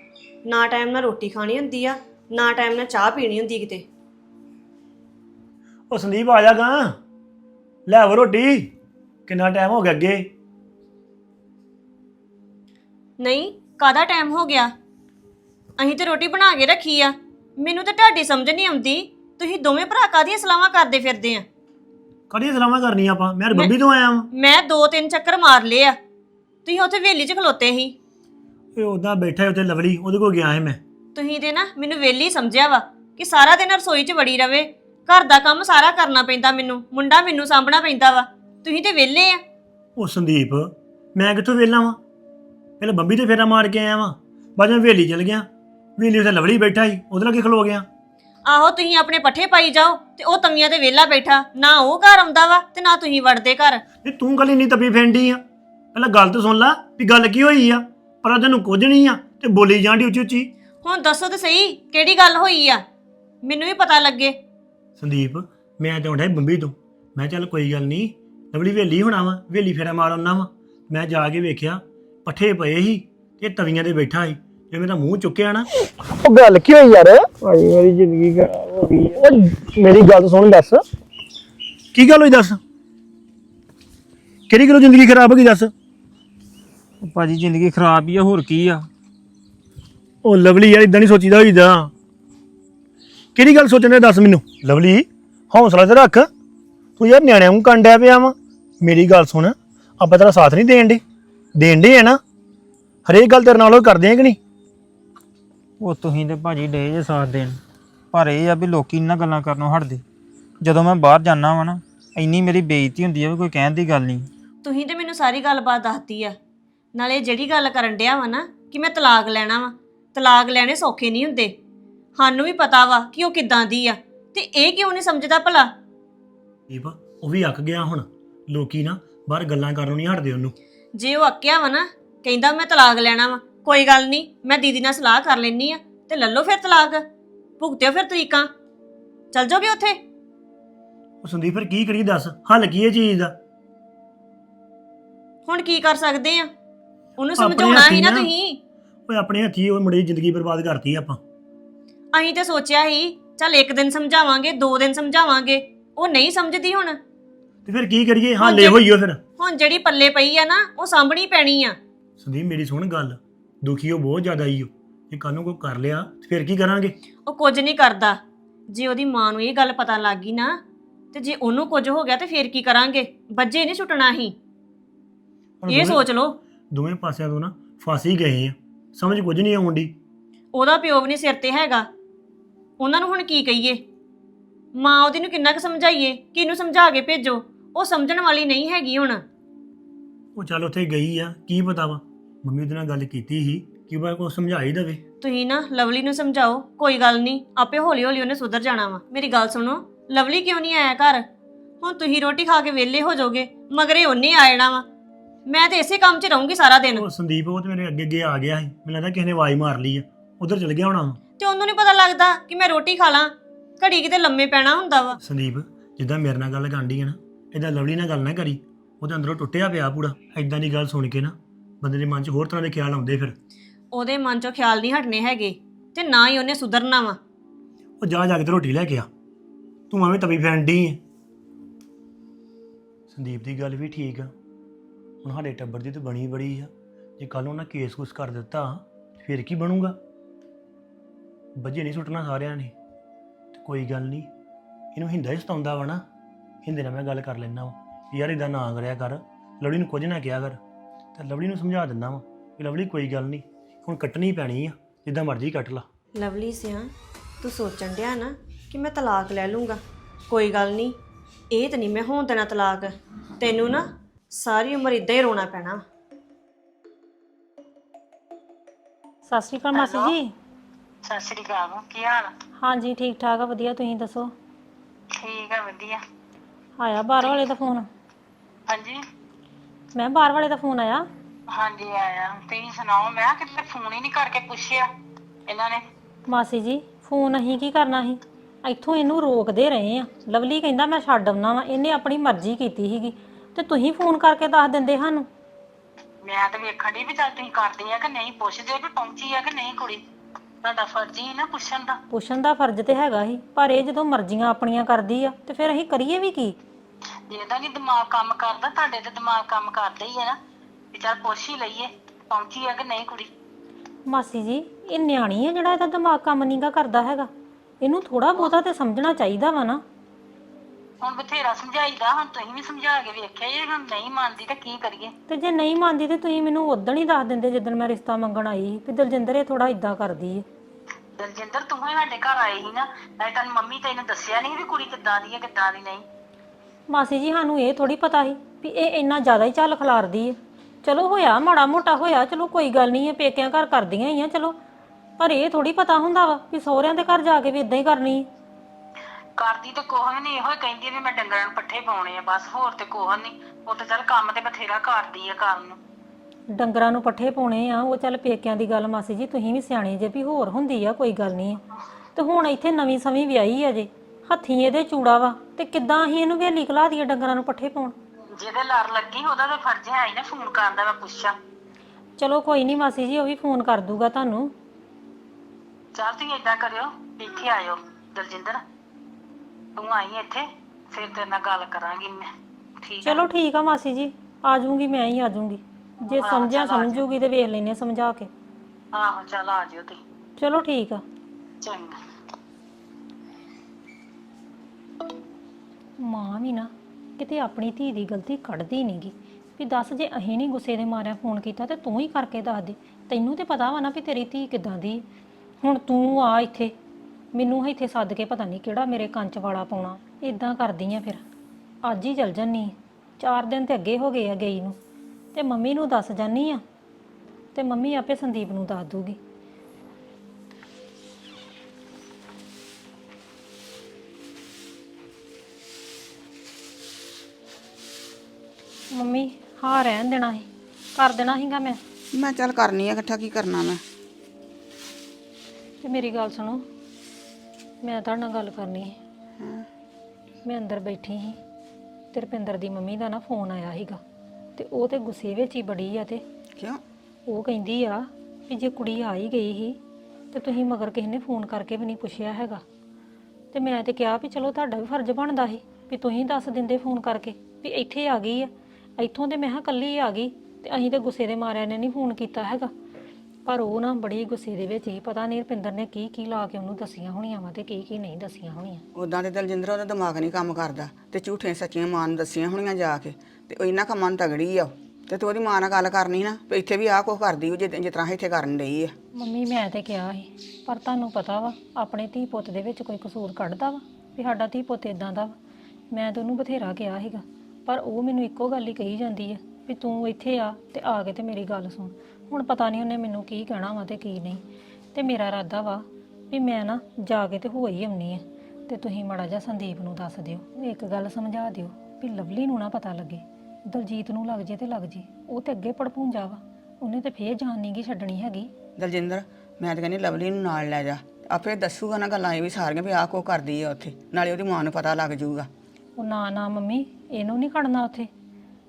ਨਾ ਟਾਈਮ ਨਾਲ ਰੋਟੀ ਖਾਣੀ ਹੁੰਦੀ ਆ ਨਾ ਟਾਈਮ ਨਾਲ ਚਾਹ ਪੀਣੀ ਹੁੰਦੀ ਕਿਤੇ। ਉਹ ਸੰਦੀਪ ਆ ਜਾ ਗਾ। ਲੈ ਆਵੋ ਰੋਟੀ। ਕਿੰਨਾ ਟਾਈਮ ਹੋ ਗਿਆ ਅੱਗੇ? ਨਹੀਂ ਕਾਦਾ ਟਾਈਮ ਹੋ ਗਿਆ? ਅਸੀਂ ਤੇ ਰੋਟੀ ਬਣਾ ਕੇ ਰੱਖੀ ਆ। ਮੈਨੂੰ ਤਾਂ ਤੁਹਾਡੀ ਸਮਝ ਨਹੀਂ ਆਉਂਦੀ। ਤੁਸੀਂ ਦੋਵੇਂ ਭਰਾ ਕਾਦੀਆਂ ਸਲਾਹਾਂ ਕਰਦੇ ਫਿਰਦੇ ਆ? ਕਦੀ ਸਲਾਮਾਂ ਕਰਨੀ ਆਪਾਂ? ਮੈਂ ਬੰਬੀ ਤੋਂ ਆਇਆ ਵਾਂ। ਮੈਂ ਦੋ ਤਿੰਨ ਚੱਕਰ ਮਾਰ ਲਏ ਆ। ਤੁਸੀਂ ਉੱਥੇ ਵੇਲੀ 'ਚ ਖਲੋਤੇ ਸੀ। ਓਏ ਉਦਾਂ ਬੈਠਾ ਉੱਥੇ ਲਵਲੀ ਉਹਦੇ ਕੋਲ ਗਿਆ ਸੀ ਮੈਂ। ਤੁਸੀਂ ਤੇ ਨਾ ਮੈਨੂੰ ਵੇਲੀ ਸਮਝਿਆ ਵਾ ਕਿ ਸਾਰਾ ਦਿਨ ਰਸੋਈ 'ਚ ਵੜੀ ਰਵੇ। ਘਰ ਦਾ ਕੰਮ ਸਾਰਾ ਕਰਨਾ ਪੈਂਦਾ ਮੈਨੂੰ ਮੁੰਡਾ ਮੈਨੂੰ ਸਾਂਭਣਾ ਪੈਂਦਾ ਵਾ। ਤੁਸੀਂ ਤੇ ਵਿਹਲੇ ਆ। ਉਹ ਸੰਦੀਪ ਮੈਂ ਕਿੱਥੋਂ ਵੇਲਾ ਵਾਂ? ਪਹਿਲਾਂ ਬੰਬੀ ਤੇ ਫੇਰਾ ਮਾਰ ਕੇ ਆਇਆ ਵਾਂ। ਬਾਅਦ ਵੇਲੀ ਚਲ ਗਿਆ। ਵੇਲੀ ਉੱਥੇ ਲਵਲੀ ਬੈਠਾ ਸੀ ਉਹਦੇ ਨਾਲ ਕੀ ਖਲੋ ਗਿਆ। ਆਹੋ ਤੁਸੀਂ ਆਪਣੇ ਪੱਠੇ ਪਾਈ ਜਾਓ ਤੇ ਉਹ ਤਵੀਆਂ ਤੇ ਵਿਹਲਾ ਬੈਠਾ ਨਾ ਉਹ ਘਰ ਆਉਂਦਾ ਵਾ ਤੇ ਨਾ ਤੁਸੀਂ ਵੜਦੇ ਘਰ। ਤੇ ਤੂੰ ਕੱਲ ਇੰਨੀ ਤੱਪੀ ਫੈਂਡੀ ਆ। ਪਹਿਲਾਂ ਗੱਲ ਤਾਂ ਸੁਣ ਲੈ ਵੀ ਗੱਲ ਕੀ ਹੋਈ ਆ। ਪਰ ਤੈਨੂੰ ਕੁਝ ਨਹੀਂ ਆ ਤੇ ਬੋਲੀ ਜਾਂਦੀ ਉੱਚੀ ਉੱਚੀ। ਹੁਣ ਦੱਸੋ ਤੇ ਸਹੀ ਕਿਹੜੀ ਗੱਲ ਹੋਈ ਆ? ਮੈਨੂੰ ਵੀ ਪਤਾ ਲੱਗੇ। ਸੰਦੀਪ ਮੈਂ ਤਾਂ ਉੱਠਿਆ ਸੀ ਬੰਬੀ ਤੋਂ। ਮੈਂ ਕਿਹਾ ਚੱਲ ਕੋਈ ਗੱਲ ਨਹੀਂ ਲਵਲੀ ਵੇਲੀ ਹੋਣਾ ਵਾ ਵੇਲੀ ਫੇਰਾ ਮਾਰ ਆਉਣਾ ਵਾ। ਮੈਂ ਜਾ ਕੇ ਵੇਖਿਆ ਪੱਠੇ ਪਏ ਸੀ ਤੇ ਤਵੀਆਂ ਤੇ ਬੈਠਾ ਸੀ। ਜੇ ਮੇਰਾ ਮੂੰਹ ਚੁੱਕਿਆ ਨਾ। ਉਹ ਗੱਲ ਕੀ ਹੋਈ ਯਾਰ? ਭਾਈ ਮੇਰੀ ਜ਼ਿੰਦਗੀ ਖਰਾਬ ਹੋ ਗਈ ਉਹ ਮੇਰੀ ਗੱਲ ਸੁਣ ਦੱਸ। ਕੀ ਗੱਲ ਹੋਈ ਦੱਸ? ਕਿਹੜੀ ਗੱਲੋਂ ਜ਼ਿੰਦਗੀ ਖਰਾਬ ਹੋ ਗਈ ਦੱਸ? ਭਾਜੀ ਜ਼ਿੰਦਗੀ ਖਰਾਬ ਹੀ ਆ ਹੋਰ ਕੀ ਆ? ਉਹ ਲਵਲੀ ਯਾਰ ਇਦਾਂ ਨਹੀਂ ਸੋਚੀਦਾ ਹੋਈਦਾ। ਕਿਹੜੀ ਗੱਲ ਸੋਚਣ ਦੇ ਦੱਸ ਮੈਨੂੰ? ਲਵਲੀ ਹੌਸਲਾ ਤੇ ਰੱਖ। ਤੂੰ ਯਾਰ ਨਿਆਣਿਆਂ ਨੂੰ ਕੰਡਿਆ ਪਿਆ ਵਾ। ਮੇਰੀ ਗੱਲ ਸੁਣ। ਆਪਾਂ ਤੇਰਾ ਸਾਥ ਨਹੀਂ ਦੇਣ ਦੇ। ਦੇਣ ਦੇ ਆ ਨਾ। ਹਰੇਕ ਗੱਲ ਤੇਰੇ ਨਾਲ ਉਹ ਕਰਦੇ ਆ ਕਿ ਨਹੀਂ? ਉਹ ਤੁਸੀਂ ਤੇ ਭਾਜੀ ਡੇ ਜੇ ਸਾਥ ਦੇਣ। ਪਰ ਇਹ ਆ ਵੀ ਲੋਕੀ ਇਹਨਾਂ ਗੱਲਾਂ ਕਰਨੋਂ ਹਟਦੇ। ਜਦੋਂ ਮੈਂ ਬਾਹਰ ਜਾਣਾ ਵਾ ਨਾ ਇੰਨੀ ਮੇਰੀ ਬੇਇੱਜ਼ਤੀ ਹੁੰਦੀ ਆ ਵੀ ਕੋਈ ਕਹਿਣ ਦੀ ਗੱਲ ਨਹੀਂ। ਤੁਸੀਂ ਤੇ ਮੈਨੂੰ ਸਾਰੀ ਗੱਲਬਾਤ ਦੱਸਤੀ ਆ। ਨਾਲੇ ਜਿਹੜੀ ਗੱਲ ਕਰਨ ਡਿਆ ਵਾ ਨਾ ਕਿ ਮੈਂ ਤਲਾਕ ਲੈਣਾ ਵਾ। ਤਲਾਕ ਲੈਣੇ ਸੌਖੇ ਨਹੀਂ ਹੁੰਦੇ। ਸਾਨੂੰ ਵੀ ਪਤਾ ਵਾ ਕਿ ਉਹ ਕਿੱਦਾਂ ਦੀ ਆ। ਤੇ ਇਹ ਕਿਉਂ ਨਹੀਂ ਸਮਝਦਾ ਭਲਾ? ਦੀਪ ਉਹ ਵੀ ਅੱਕ ਗਿਆ ਹੁਣ। ਲੋਕੀ ਨਾ ਬਾਹਰ ਗੱਲਾਂ ਕਰਨੋਂ ਨਹੀਂ ਹਟਦੇ ਉਹਨੂੰ। ਜੇ ਉਹ ਅੱਕਿਆ ਵਾ ਨਾ ਕਹਿੰਦਾ ਮੈਂ ਤਲਾਕ ਲੈਣਾ ਵਾ। ਕੋਈ ਗੱਲ ਨਹੀਂ ਮੈਂ ਦੀਦੀ ਨਾਲ ਸਲਾਹ ਕਰ ਲੈਣੀ ਆ ਤੇ ਲੱਲੋ ਫਿਰ ਤਲਾਕ। ਭੁਗਤਿਓ ਫਿਰ ਤਰੀਕਾਂ ਚੱਲ ਜਾਓਗੇ ਉੱਥੇ? ਉਹ ਸੰਦੀਪ ਫਿਰ ਕੀ ਕਰੀ ਦੱਸ ਹੱਲ ਕੀ ਇਹ ਚੀਜ਼ ਦਾ? ਹੁਣ ਕੀ ਕਰ ਸਕਦੇ ਆ? ਉਹਨੂੰ ਆਪਣੇ ਸਮਝਾਉਣਾ ਹੀ ਨਾ ਹੱਥੀਂ ਨਾ। ਤੁਸੀਂ। ਓਏ ਆਪਣੇ ਹੱਥੀ ਉਹ ਮੁੰਡੇ ਦੀ ਜ਼ਿੰਦਗੀ ਬਰਬਾਦ ਕਰਤੀ ਆਪਾਂ। ਅਸੀਂ ਤੇ ਸੋਚਿਆ ਸੀ ਚੱਲ ਇੱਕ ਦਿਨ ਸਮਝਾਵਾਂਗੇ ਦੋ ਦਿਨ ਸਮਝਾਵਾਂਗੇ। ਉਹ ਨਹੀਂ ਸਮਝਦੀ ਹੁਣ। ਤੇ ਫਿਰ ਕੀ ਕਰੀਏ? ਹਾਲੇ ਜੇ- ਹੋਈਓ ਫਿਰ। ਹੁਣ ਜਿਹੜੀ ਪੱਲੇ ਪਈ ਆ ਨਾ ਉਹ ਸਾਂਭਣੀ ਪੈਣੀ ਆ। ਸੰਦੀਪ ਮੇਰੀ ਸੁਣ ਗੱਲ। ਦੁਖੀ ਉਹ ਬਹੁਤ ਜ਼ਿਆਦਾ ਹੀ ਹੋ। ਜੇ ਕੱਲ ਨੂੰ ਕੋਈ ਕਰ ਲਿਆ ਤੇ ਫਿਰ ਕੀ ਕਰਾਂਗੇ? ਉਹ ਕੁਝ ਨਹੀਂ ਕਰਦਾ। ਜੇ ਉਹਦੀ ਮਾਂ ਨੂੰ ਇਹ ਗੱਲ ਪਤਾ ਲੱਗ ਗਈ ਨਾ ਤੇ ਜੇ ਉਹਨੂੰ ਕੁਝ ਹੋ ਗਿਆ ਤੇ ਫੇਰ ਕੀ ਕਰਾਂਗੇ? ਬੱਜੇ ਨਹੀਂ ਛੁੱਟਣਾ ਹੀ ਹੁਣ ਇਹ ਦੋਵੇਂ- ਸੋਚ ਲਓ। ਦੋਵੇਂ ਪਾਸਿਆਂ ਤੋਂ ਨਾ ਫਸ ਹੀ ਗਏ ਆ। ਸਮਝ ਕੁਝ ਨਹੀਂ ਆਉਂਦੀ ਉਹਦਾ ਪਿਓ ਵੀ ਨਹੀਂ ਸਿਰ ਤੇ ਹੈਗਾ। ਉਹਨਾਂ ਨੂੰ ਹੁਣ ਕੀ ਕਹੀਏ? ਮਾਂ ਉਹਦੀ ਨੂੰ ਕਿੰਨਾ ਕੁ ਸਮਝਾਈਏ? ਕਿਹਨੂੰ ਸਮਝਾ ਕੇ ਭੇਜੋ? ਉਹ ਸਮਝਣ ਵਾਲੀ ਨਹੀਂ ਹੈਗੀ ਹੁਣ। ਉਹ ਚੱਲ ਉੱਥੇ ਗਈ ਆ ਕੀ ਪਤਾ ਵਾ। ਮੰਮੀ ਉਹਦੇ ਨਾਲ ਗੱਲ ਕੀਤੀ ਸੀ ਕਿ ਉਹ ਕੋ ਸਮਝਾ ਹੀ ਦੇਵੇ। ਤੁਸੀਂ ਨਾ ਲਵਲੀ ਨੂੰ ਸਮਝਾਓ ਕੋਈ ਗੱਲ ਨਹੀਂ ਆਪੇ ਹੌਲੀ ਹੌਲੀ ਉਹਨੇ ਸੁਧਰ ਜਾਣਾ ਵਾ। ਮੇਰੀ ਗੱਲ ਸੁਣੋ ਲਵਲੀ ਕਿਉਂ ਨਹੀਂ ਆਇਆ ਘਰ? ਹੁਣ ਤੁਸੀਂ ਰੋਟੀ ਖਾ ਕੇ ਵਿਹਲੇ ਹੋ ਜਾਓਗੇ ਮਗਰੇ ਉਹਨੇ ਆ ਜਾਣਾ ਵਾ। ਮੈਂ ਤੇ ਇਸੇ ਕੰਮ 'ਚ ਰਹੂੰਗੀ ਸਾਰਾ ਦਿਨ। ਉਹ ਸੰਦੀਪ ਉਹ ਤੇ ਮੇਰੇ ਅੱਗੇ ਅੱਗੇ ਆ ਗਿਆ ਸੀ। ਮੈਨੂੰ ਲੱਗਦਾ ਕਿਸੇ ਨੇ ਆਵਾਜ਼ ਮਾਰ ਲਈ ਆ। ਉਧਰ ਚਲ ਗਿਆ ਹੋਣਾ। ਤੇ ਉਹਨੂੰ ਨਹੀਂ ਪਤਾ ਲੱਗਦਾ ਕਿ ਮੈਂ ਰੋਟੀ ਖਾ ਲਾਂ। ਘੜੀ ਕਿਤੇ ਲੰਮੇ ਪੈਣਾ ਹੁੰਦਾ ਵਾ। ਸੰਦੀਪ ਜਿੱਦਾਂ ਮੇਰੇ ਨਾਲ ਗੱਲ ਕਾਂਡੀ ਹੈ ਨਾ ਇਦਾਂ ਲਵਲੀ ਨਾਲ ਗੱਲ ਨਾ ਕਰੀ। ਉਹਦੇ ਅੰਦਰੋਂ ਟੁੱਟਿਆ ਪਿਆ ਪੂਰਾ। ਐਦਾਂ ਦੀ ਗੱਲ ਸੁਣ ਕੇ ਨਾ ਬੰਦੇ ਦੇ ਮਨ 'ਚ ਹੋਰ ਤਰ੍ਹਾਂ ਦੇ ਖਿਆਲ ਆਉਂਦੇ ਫਿਰ। ਉਹਦੇ ਮਨ 'ਚੋਂ ਖਿਆਲ ਨਹੀਂ ਹਟਨੇ ਹੈਗੇ ਤੇ ਨਾ ਹੀ ਉਹਨੇ ਸੁਧਰਨਾ ਵਾ। ਉਹ ਜਾ ਜਾ ਕੇ ਤੇ ਰੋਟੀ ਲੈ ਕੇ ਆ। ਤੂੰ ਐਵੇਂ ਤਵੀ ਫੈਨ ਡਈ ਹੈ ਸੰਦੀਪ ਦੀ ਗੱਲ ਵੀ ਠੀਕ ਆ। ਹੁਣ ਸਾਡੇ ਟੱਬਰ ਦੀ ਤਾਂ ਬਣੀ ਬੜੀ ਆ। ਜੇ ਕੱਲ ਉਹਨਾਂ ਕੇਸ ਕੁਸ ਕਰ ਦਿੱਤਾ ਫਿਰ ਕੀ ਬਣੂਗਾ? ਬੱਜੇ ਨਹੀਂ ਸੁੱਟਣਾ ਸਾਰਿਆਂ ਨੇ। ਤੇ ਕੋਈ ਗੱਲ ਨਹੀਂ। ਇਹਨੂੰ ਹਿੰਦਾ ਹੀ ਸਤਾਉਂਦਾ ਵਾ ਨਾ। ਹਿੰਦੇ ਨਾਲ ਮੈਂ ਗੱਲ ਕਰ ਲੈਣਾ ਵਾ। ਵੀ ਯਾਰ ਇਦਾਂ ਨਾ ਕਰਿਆ ਕਰ। ਲਵਲੀ ਨੂੰ ਕੁਝ ਨਾ ਕਿਹਾ ਕਰ। ਤੇ ਲਵਲੀ ਨੂੰ ਸਮਝਾ ਦਿੰਦਾ ਵਾ ਵੀ ਲਵਲੀ ਕੋਈ ਗੱਲ ਨਹੀਂ ਹੁਣ ਕੱਟਣੀ ਪੈਣੀ ਆ ਜਿੱਦਾਂ ਮਰਜ਼ੀ ਕੱਟ ਲਾ। ਲਵਲੀ ਸਿਆ ਤੂੰ ਸੋਚਣ ਡਿਆ ਨਾ ਕਿ ਮੈਂ ਤਲਾਕ ਲੈ ਲੂੰਗਾ। ਕੋਈ ਗੱਲ ਨਹੀਂ ਇਹ ਤਾਂ ਨਹੀਂ ਮੈਂ ਹੋਣ ਦੇਣਾ ਤਲਾਕ। ਤੈਨੂੰ ਨਾ ਸਾਰੀ ਉਮਰ ਇਦਾਂ ਹੀ ਰੋਣਾ ਪੈਣਾ। ਸਤਿ ਸ਼੍ਰੀ ਅਕਾਲ ਮਾਸੀ ਜੀ। ਸਤਿ ਸ੍ਰੀ ਅਕਾਲ ਕੀ ਹਾਲ? ਆ? ਹਾਂਜੀ ਠੀਕ ਠਾਕ ਆ ਵਧੀਆ ਤੁਸੀਂ ਦੱਸੋ? ਠੀਕ ਆ ਵਧੀਆ। ਆਇਆ ਬਾਹਰ ਵਾਲੇ ਦਾ ਫੋਨ? ਹਾਂਜੀ। ਮੈਂ ਬਾਹਰ ਵਾਲੇ ਦਾ ਫੋਨ ਆਇਆ। ਹਾਂਜੀ ਆਇਆ। ਤੁਸੀਂ ਸੁਣਾਓ ਮੈਂ ਕਿਤੇ ਫੋਨ ਹੀ ਨਹੀਂ ਕਰਕੇ ਪੁੱਛਿਆ ਇਹਨਾਂ ਨੇ। ਮਾਸੀ ਜੀ ਫੋਨ ਅਸੀਂ ਕੀ ਕਰਨਾ ਸੀ? ਇੱਥੋਂ ਇਹਨੂੰ ਰੋਕਦੇ ਰਹੇ ਆ। ਲਵਲੀ ਕਹਿੰਦਾ ਮੈਂ ਛੱਡ ਆਉਣਾ ਵਾ ਇਹਨੇ ਆਪਣੀ ਮਰਜ਼ੀ ਕੀਤੀ ਸੀਗੀ। ਤੇ ਤੁਸੀਂ ਫੋਨ ਕਰਕੇ ਦੱਸ ਦਿੰਦੇ ਸਾਨੂੰ। ਮੈਂ ਤਾਂ ਵੇਖਣ ਦੀ ਵੀ ਚੱਲ ਤੁਸੀਂ ਕਰਦੇ ਆ ਕਿ ਨਹੀਂ ਪੁੱਛਦੇ ਵੀ ਪਹੁੰਚੀ ਆ ਕਿ ਨਹੀਂ ਕੁੜੀ। ਤੁਹਾਡਾ ਫਰਜ਼ ਹੀ ਨਾ ਪੁੱਛਣ ਦਾ। ਪੁੱਛਣ ਦਾ ਫਰਜ਼ ਤੇ ਹੈਗਾ ਸੀ ਪਰ ਇਹ ਜਦੋਂ ਮਰਜ਼ੀਆਂ ਆਪਣੀਆਂ ਕਰਦੀ ਆ ਤੇ ਫਿਰ ਅਸੀਂ ਕਰੀਏ ਵੀ ਕੀ? ਜੇ ਇਹਦਾ ਨਹੀਂ ਦਿਮਾਗ ਕੰਮ ਕਰਦਾ ਤੁਹਾਡੇ ਤੇ ਦਿਮਾਗ ਕੰਮ ਕਰਦਾ ਹੀ ਹੈ ਨਾ। ਵੀ ਚੱਲ ਪੁੱਛ ਹੀ ਲਈਏ ਪਹੁੰਚੀ ਆ ਕਿ ਨਹੀਂ ਕੁੜੀ? ਮਾਸੀ ਜੀ ਇਹ ਨਿਆਣੀ ਆ ਜਿਹੜਾ ਇਹਦਾ ਦਿਮਾਗ ਕੰਮ ਨਹੀਂਗਾ ਕਰਦਾ ਹੈਗਾ। ਇਹਨੂੰ ਥੋੜਾ ਬਹੁਤਾ ਤੇ ਸਮਝਣਾ ਚਾਹੀਦਾ ਵਾ ਨਾ। ਹੁਣ ਬਥੇਰਾ ਸਮਝਾਈਦਾ ਹੁਣ ਤੁਸੀਂ ਵੀ ਸਮਝਾ ਕੇ ਵੇਖਿਆ ਜੇ ਹੁਣ ਨਹੀਂ ਮੰਨਦੀ ਤਾਂ ਕੀ ਕਰੀਏ? ਤੇ ਜੇ ਨਹੀਂ ਮੰਨਦੀ ਤੇ ਤੁਸੀਂ ਮੈਨੂੰ ਉਦੋਂ ਹੀ ਦੱਸ ਦਿੰਦੇ ਜਦੋਂ ਮੈਂ ਰਿਸ਼ਤਾ ਮੰਗਣ ਆਈ ਸੀ ਵੀ ਦਲਜਿੰਦਰ ਇਹ ਥੋੜਾ ਇਦਾਂ ਕਰਦੀ ਏ। ਦਲਜਿੰਦਰ ਤੂੰ ਹੀ ਸਾਡੇ ਘਰ ਆਈ ਸੀ ਨਾ ਮੈਂ ਤੈਨੂੰ ਮੰਮੀ ਤੈਨੂੰ ਦੱਸਿਆ ਨਹੀਂ ਵੀ ਕੁੜੀ ਕਿੱਦਾਂ ਦੀ ਹੈ ਕਿੱਦਾਂ ਦੀ ਨਹੀਂ। ਮਾਸੀ ਜੀ ਸਾਨੂੰ ਇਹ ਥੋੜੀ ਪਤਾ ਸੀ ਵੀ ਇਹ ਇੰਨਾ ਜ਼ਿਆਦਾ ਹੀ ਚੱਲ ਖਿਲਾਰਦੀ ਏ। ਚਲੋ ਹੋਇਆ ਮਾੜਾ ਮੋਟਾ ਹੋਇਆ ਚਲੋ ਕੋਈ ਗੱਲ ਨਹੀਂ ਏ ਪੇਕਿਆਂ ਘਰ ਕਰਦੀਆਂ ਹੀ ਆ ਚਲੋ। ਪਰ ਇਹ ਥੋੜੀ ਪਤਾ ਹੁੰਦਾ ਵਾ ਵੀ ਸਹੁਰਿਆਂ ਦੇ ਘਰ ਜਾ ਕੇ ਵੀ ਇਦਾਂ ਹੀ ਕਰਨੀ ਏ। ਕਰਦੀ ਤੇ ਕੋਹ ਨਹੀਂ ਇਹੋ ਹੀ ਕਹਿੰਦੀ ਆ ਵੀ ਮੈਂ ਡੰਗਰਾਂ ਨੂੰ ਪੱਠੇ ਪਾਉਣੇ ਆ ਬਸ ਹੋਰ ਤੇ ਕੋਹ ਨਹੀਂ ਉਹ ਤਾਂ ਚੱਲ ਕੰਮ ਤੇ ਬਥੇਰਾ ਕਰਦੀ ਆ ਕਰਨ ਨੂੰ। ਡੰਗਰਾਂ ਨੂੰ ਪੱਠੇ ਪਾਉਣੇ ਆ ਉਹ ਚੱਲ ਪੇਕਿਆਂ ਦੀ ਗੱਲ ਮਾਸੀ ਜੀ ਤੁਸੀਂ ਵੀ ਸਿਆਣੇ ਜੇ ਵੀ ਹੋਰ ਹੁੰਦੀ ਆ ਕੋਈ ਗੱਲ ਨਹੀਂ ਤੇ ਹੁਣ ਇੱਥੇ ਨਵੀਂ ਸਵੀਂ ਵਿਆਹੀ ਆ ਜੇ ਹੱਥੀਂ ਇਹਦੇ ਚੂੜਾ ਵਾ। ਤੇ ਕਿੱਦਾਂ ਅਸੀਂ ਇਹਨੂੰ ਵੇਲੀ ਕਲਾ ਦਈਏ ਡੰਗਰਾਂ ਨੂੰ ਪੱਠੇ ਪਾਉਣ? ਜਿਹਦੇ ਲੜ ਲੱਗੀ ਉਹਦਾ ਤਾਂ ਫਰਜ਼ ਹੈ ਹੀ ਨਾ ਫੋਨ ਕਰਨ ਦਾ ਮੈਂ ਪੁੱਛਾਂ। ਚਲੋ ਕੋਈ ਨਹੀਂ ਮਾਸੀ ਜੀ ਉਹ ਵੀ ਫੋਨ ਕਰ ਦੂਗਾ ਤੁਹਾਨੂੰ। ਚੱਲ ਤੁਸੀਂ ਏਦਾਂ ਕਰਿਓ ਇੱਥੇ ਆਇਓ ਦਲਜਿੰਦਰ। ਤੂੰ ਆਈ ਇੱਥੇ ਫਿਰ ਤੇਰੇ ਨਾਲ ਗੱਲ ਕਰਾਂਗੀ ਮੈਂ। ਠੀਕ ਆ? ਚਲੋ ਠੀਕ ਆ ਮਾਸੀ ਜੀ ਆ ਜਾਊਂਗੀ ਮੈਂ ਹੀ ਆ ਜਾਊਂਗੀ। ਜੇ ਸਮਝਿਆ ਸਮਝੂਗੀ ਤੇ ਵੇਖ ਲੈਨੇ ਸਮਝਾ ਕੇ। ਆਹੋ ਚੱਲ ਆ ਜਿਓ ਤੁਸੀਂ। ਚਲੋ ਠੀਕ ਆ। ਚੰਗਾ। ਮਾਂ ਵੀ ਨਾ ਕਿਤੇ ਆਪਣੀ ਧੀ ਦੀ ਗਲਤੀ ਕੱਢਦੀ ਨਹੀਂਗੀ। ਵੀ ਦੱਸ ਜੇ ਅਹੀਂ ਨਹੀਂ ਗੁੱਸੇ ਦੇ ਮਾਰਿਆ ਫੋਨ ਕੀਤਾ ਤੇ ਤੂੰ ਹੀ ਕਰਕੇ ਦੱਸ ਦੇ। ਤੈਨੂੰ ਤੇ ਪਤਾ ਵਾ ਨਾ ਵੀ ਤੇਰੀ ਧੀ ਕਿਦਾਂ ਦੀ ਹੁਣ ਤੂੰ ਆ ਇੱਥੇ, ਮੈਨੂੰ ਇੱਥੇ ਸੱਦ ਕੇ ਪਤਾ ਨਹੀਂ ਕਿਹੜਾ ਮੇਰੇ ਕੰਚ ਵਾਲਾ ਪਾਉਣਾ। ਇਦਾਂ ਕਰਦੀ ਆ ਫਿਰ। ਅੱਜ ਹੀ ਚਲ ਜੰਨੀ ਚਾਰ ਦਿਨ ਤੇ ਅੱਗੇ ਹੋ ਗਏ ਆ ਗਈ ਨੂੰ। ਤੇ ਮੰਮੀ ਨੂੰ ਦੱਸ ਜਾਨੀ ਆ। ਤੇ ਮੰਮੀ ਆਪੇ ਸੰਦੀਪ ਨੂੰ ਦੱਸ ਦੂਗੀ। ਮੰਮੀ ਹਾਂ ਰਹਿਣ ਦੇਣਾ ਸੀ। ਕਰ ਦੇਣਾ ਸੀਗਾ ਮੈਂ। ਮੈਂ ਚੱਲ ਕਰਨੀ ਆ ਇਕੱਠਾ ਕੀ ਕਰਨਾ ਮੈਂ। ਤੇ ਮੇਰੀ ਗੱਲ ਸੁਣੋ ਮੈਂ ਤੁਹਾਡੇ ਨਾਲ ਗੱਲ ਕਰਨੀ ਹੈ ਹਾਂ। ਮੈਂ ਅੰਦਰ ਬੈਠੀ ਸੀ ਤੇ ਰੁਪਿੰਦਰ ਦੀ ਮੰਮੀ ਦਾ ਨਾ ਫੋਨ ਆਇਆ ਸੀਗਾ। ਤੇ ਉਹ ਤੇ ਗੁੱਸੇ ਵਿੱਚ ਹੀ ਬੜੀ ਆ ਤੇ ਕਿਉਂ? ਉਹ ਕਹਿੰਦੀ ਆ ਵੀ ਜੇ ਕੁੜੀ ਆ ਹੀ ਗਈ ਸੀ ਤੇ ਤੁਸੀਂ ਮਗਰ ਕਿਸੇ ਨੇ ਫੋਨ ਕਰਕੇ ਵੀ ਨਹੀਂ ਪੁੱਛਿਆ ਹੈਗਾ। ਤੇ ਮੈਂ ਤੇ ਕਿਹਾ ਵੀ ਚਲੋ ਤੁਹਾਡਾ ਵੀ ਫਰਜ਼ ਬਣਦਾ ਸੀ ਵੀ ਤੁਸੀਂ ਦੱਸ ਦਿੰਦੇ ਫੋਨ ਕਰਕੇ ਵੀ ਇੱਥੇ ਆ ਗਈ ਆ। ਇੱਥੋਂ ਤੇ ਮੈਂ ਕਿਹਾ ਕੱਲੀ ਆ ਗਈ ਤੇ ਅਸੀਂ ਤੇ ਗੁੱਸੇ ਦੇ ਮਾਰਿਆਂ ਨੇ ਨਹੀਂ ਫੋਨ ਕੀਤਾ ਹੈਗਾ। ਪਰ ਉਹ ਨਾ ਬੜੀ ਗੁੱਸੇ ਦੇ ਵਿੱਚ ਹੀ ਪਤਾ ਨਹੀਂ ਰੁਪਿੰਦਰ ਨੇ ਕੀ ਕੀ ਲਾ ਕੇ ਉਹਨੂੰ ਦੱਸੀਆਂ ਹੋਣੀਆਂ ਵਾ ਤੇ ਕੀ ਕੀ ਨਹੀਂ ਦੱਸੀਆਂ ਹੋਣੀਆਂ। ਉਦਾਂ ਤੇ ਦਲਜਿੰਦਰ ਉਹਦਾ ਦਿਮਾਗ ਨਹੀਂ ਕੰਮ ਕਰਦਾ ਤੇ ਝੂਠੇ ਸੱਚੀਆਂ ਮਾਂ ਨੂੰ ਦੱਸੀਆਂ ਹੋਣੀਆਂ ਜਾ ਕੇ ਤੇ ਉਹ ਇਹਨਾਂ ਕੰਮਾਂ ਨੂੰ ਤਗੜੀ ਆ ਉਹ। ਤੇ ਤੂੰ ਉਹਦੀ ਮਾਂ ਨਾਲ ਗੱਲ ਕਰਨੀ ਨਾ ਵੀ ਇੱਥੇ ਵੀ ਆਹ ਕੁਛ ਕਰਦੀ ਉਹ ਜਿਸ ਜਿਸ ਤਰ੍ਹਾਂ ਇੱਥੇ ਕਰਨ ਡਈ ਆ। ਮੰਮੀ ਮੈਂ ਤੇ ਕਿਹਾ ਸੀ ਪਰ ਤੁਹਾਨੂੰ ਪਤਾ ਵਾ ਆਪਣੇ ਧੀ ਪੁੱਤ ਦੇ ਵਿੱਚ ਕੋਈ ਕਸੂਰ ਕੱਢਦਾ ਵਾ ਵੀ ਸਾਡਾ ਧੀ ਪੁੱਤ ਇਦਾਂ ਦਾ ਵਾ। ਮੈਂ ਤਾਂ ਉਹਨੂੰ ਬਥੇਰਾ ਕਿਹਾ ਸੀਗਾ। ਪਰ ਉਹ ਮੈਨੂੰ ਇੱਕੋ ਗੱਲ ਹੀ ਕਹੀ ਜਾਂਦੀ ਹੈ ਵੀ ਤੂੰ ਇੱਥੇ ਆ ਤੇ ਆ ਕੇ ਤੇ ਮੇਰੀ ਗੱਲ ਸੁਣ। ਹੁਣ ਪਤਾ ਨਹੀਂ ਉਹਨੇ ਮੈਨੂੰ ਕੀ ਕਹਿਣਾ ਵਾ ਤੇ ਕੀ ਨਹੀਂ। ਤੇ ਮੇਰਾ ਇਰਾਦਾ ਵਾ ਵੀ ਮੈਂ ਨਾ ਜਾ ਕੇ ਤੇ ਹੋ ਹੀ ਆਉਣੀ ਆ। ਤੇ ਤੁਸੀਂ ਮਾੜਾ ਜਿਹਾ ਸੰਦੀਪ ਨੂੰ ਦੱਸ ਦਿਓ, ਇੱਕ ਗੱਲ ਸਮਝਾ ਦਿਓ ਵੀ ਲਵਲੀ ਨੂੰ ਨਾ ਪਤਾ ਲੱਗੇ। ਦਲਜੀਤ ਨੂੰ ਲੱਗ ਜੇ ਤੇ ਲੱਗ ਜੇ, ਉਹ ਤੇ ਅੱਗੇ ਪੜਪੂੰਜਾ ਵਾ। ਉਹਨੇ ਤੇ ਫੇਰ ਜਾਨ ਨਹੀਂ ਗੀ ਛੱਡਣੀ ਹੈਗੀ। ਦਲਜਿੰਦਰ, ਮੈਂ ਤਾਂ ਕਹਿੰਦੀ ਲਵਲੀ ਨੂੰ ਨਾਲ ਲੈ ਜਾ। ਆਪੇ ਦੱਸੂਗਾ ਨਾ ਗੱਲਾਂ ਇਹ ਵੀ ਸਾਰੀਆਂ ਵੀ ਆਹ ਕੁਛ ਕਰਦੀ ਆ ਉੱਥੇ। ਨਾਲੇ ਉਹਦੀ ਮਾਂ ਨੂੰ ਪਤਾ ਲੱਗ ਜਾਊਗਾ। ਉਹ ਨਾ ਨਾ ਮੰਮੀ ਇਹਨੂੰ ਨਹੀਂ ਖੜਨਾ ਉੱਥੇ।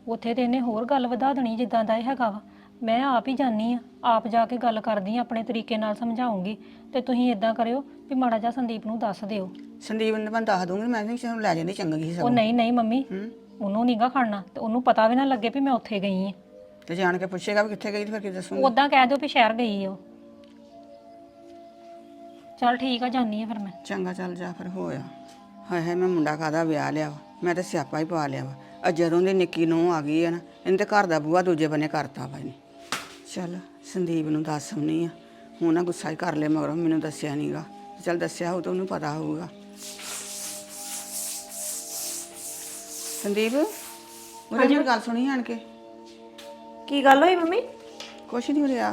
ਉੱਥੇ ਤੇ ਇਹਨੇ ਹੋਰ ਗੱਲ ਵਧਾ ਦੇਣੀ ਜਿੱਦਾਂ ਦਾ ਇਹ ਹੈਗਾ ਵਾ। ਮੈਂ ਆਪ ਹੀ ਜਾਨੀ ਆ ਆਪ ਜਾ ਕੇ ਗੱਲ ਕਰਦੀ ਆ ਆਪਣੇ ਤਰੀਕੇ ਨਾਲ ਸਮਝਾਉਂਗੀ। ਤੇ ਤੁਸੀਂ ਇਦਾਂ ਕਰਿਓ ਵੀ ਮਾੜਾ ਜਿਹਾ ਸੰਦੀਪ ਨੂੰ ਦੱਸ ਦਿਓ। ਸੰਦੀਪ ਨੇ ਮੈਂ ਦੱਸ ਦੂੰਗੀ ਮੈਂ ਨਹੀਂ ਚਲੋ ਲੈ ਜਾਂਦੀ ਚੰਗੀ ਸੀ ਉਹ ਨਹੀਂ ਨਹੀਂ ਮੰਮੀ ਉਹਨੂੰ ਨਹੀਂਗਾ ਖੜਨਾ ਤੇ ਉਹਨੂੰ ਪਤਾ ਵੀ ਨਾ ਲੱਗੇ ਵੀ ਮੈਂ ਉੱਥੇ ਗਈ ਆ। ਤੇ ਜਾਣ ਕੇ ਪੁੱਛੇਗਾ ਵੀ ਕਿੱਥੇ ਗਈ ਤੇ ਫਿਰ ਕੀ ਦੱਸੂਗੀ। ਉਦਾਂ ਕਹਿ ਦਿਓ ਵੀ ਸ਼ਹਿਰ ਗਈ ਆ ਉਹ। ਚਲ ਠੀਕ ਆ ਜਾਨੀ ਆ ਫਿਰ ਮੈਂ। ਚੰਗਾ ਚੱਲ ਜਾ ਫਿਰ ਹੋਇਆ ਹਾਏ ਹਾਏ ਮੈਂ ਮੁੰਡਾ ਕਾਦਾ ਵਿਆਹ ਲਿਆ ਵਾ? ਮੈਂ ਤਾਂ ਸਿਆਪਾ ਹੀ ਪਾ ਲਿਆ ਵਾ। ਆ ਜਦੋਂ ਦੀ ਨਿੱਕੀ ਨੂੰ ਆ ਗਈ ਹੈ ਨਾ ਇਹਨੇ ਤੇ ਘਰ ਦਾ ਬੂਹਾ ਦੂਜੇ ਬੰਨੇ ਕਰਤਾ ਵਾ ਇਹਨੇ। ਚੱਲ ਸੰਦੀਪ ਨੂੰ ਦੱਸ ਆਉਣੀ ਆ। ਹੁਣ ਨਾ ਗੁੱਸਾ ਹੀ ਕਰ ਲੈ ਮਗਰੋਂ ਮੈਨੂੰ ਦੱਸਿਆ ਨਹੀਂਗਾ ਚੱਲ ਦੱਸਿਆ ਹੋ ਤਾਂ ਉਹਨੂੰ ਪਤਾ ਹੋਊਗਾ। ਸੰਦੀਪ ਉਹਨੇ ਮੇਰੀ ਗੱਲ ਸੁਣੀ ਆਣ ਕੇ? ਕੀ ਗੱਲ ਹੋਈ ਮੰਮੀ? ਕੁਛ ਨਹੀਂ ਹੋਇਆ।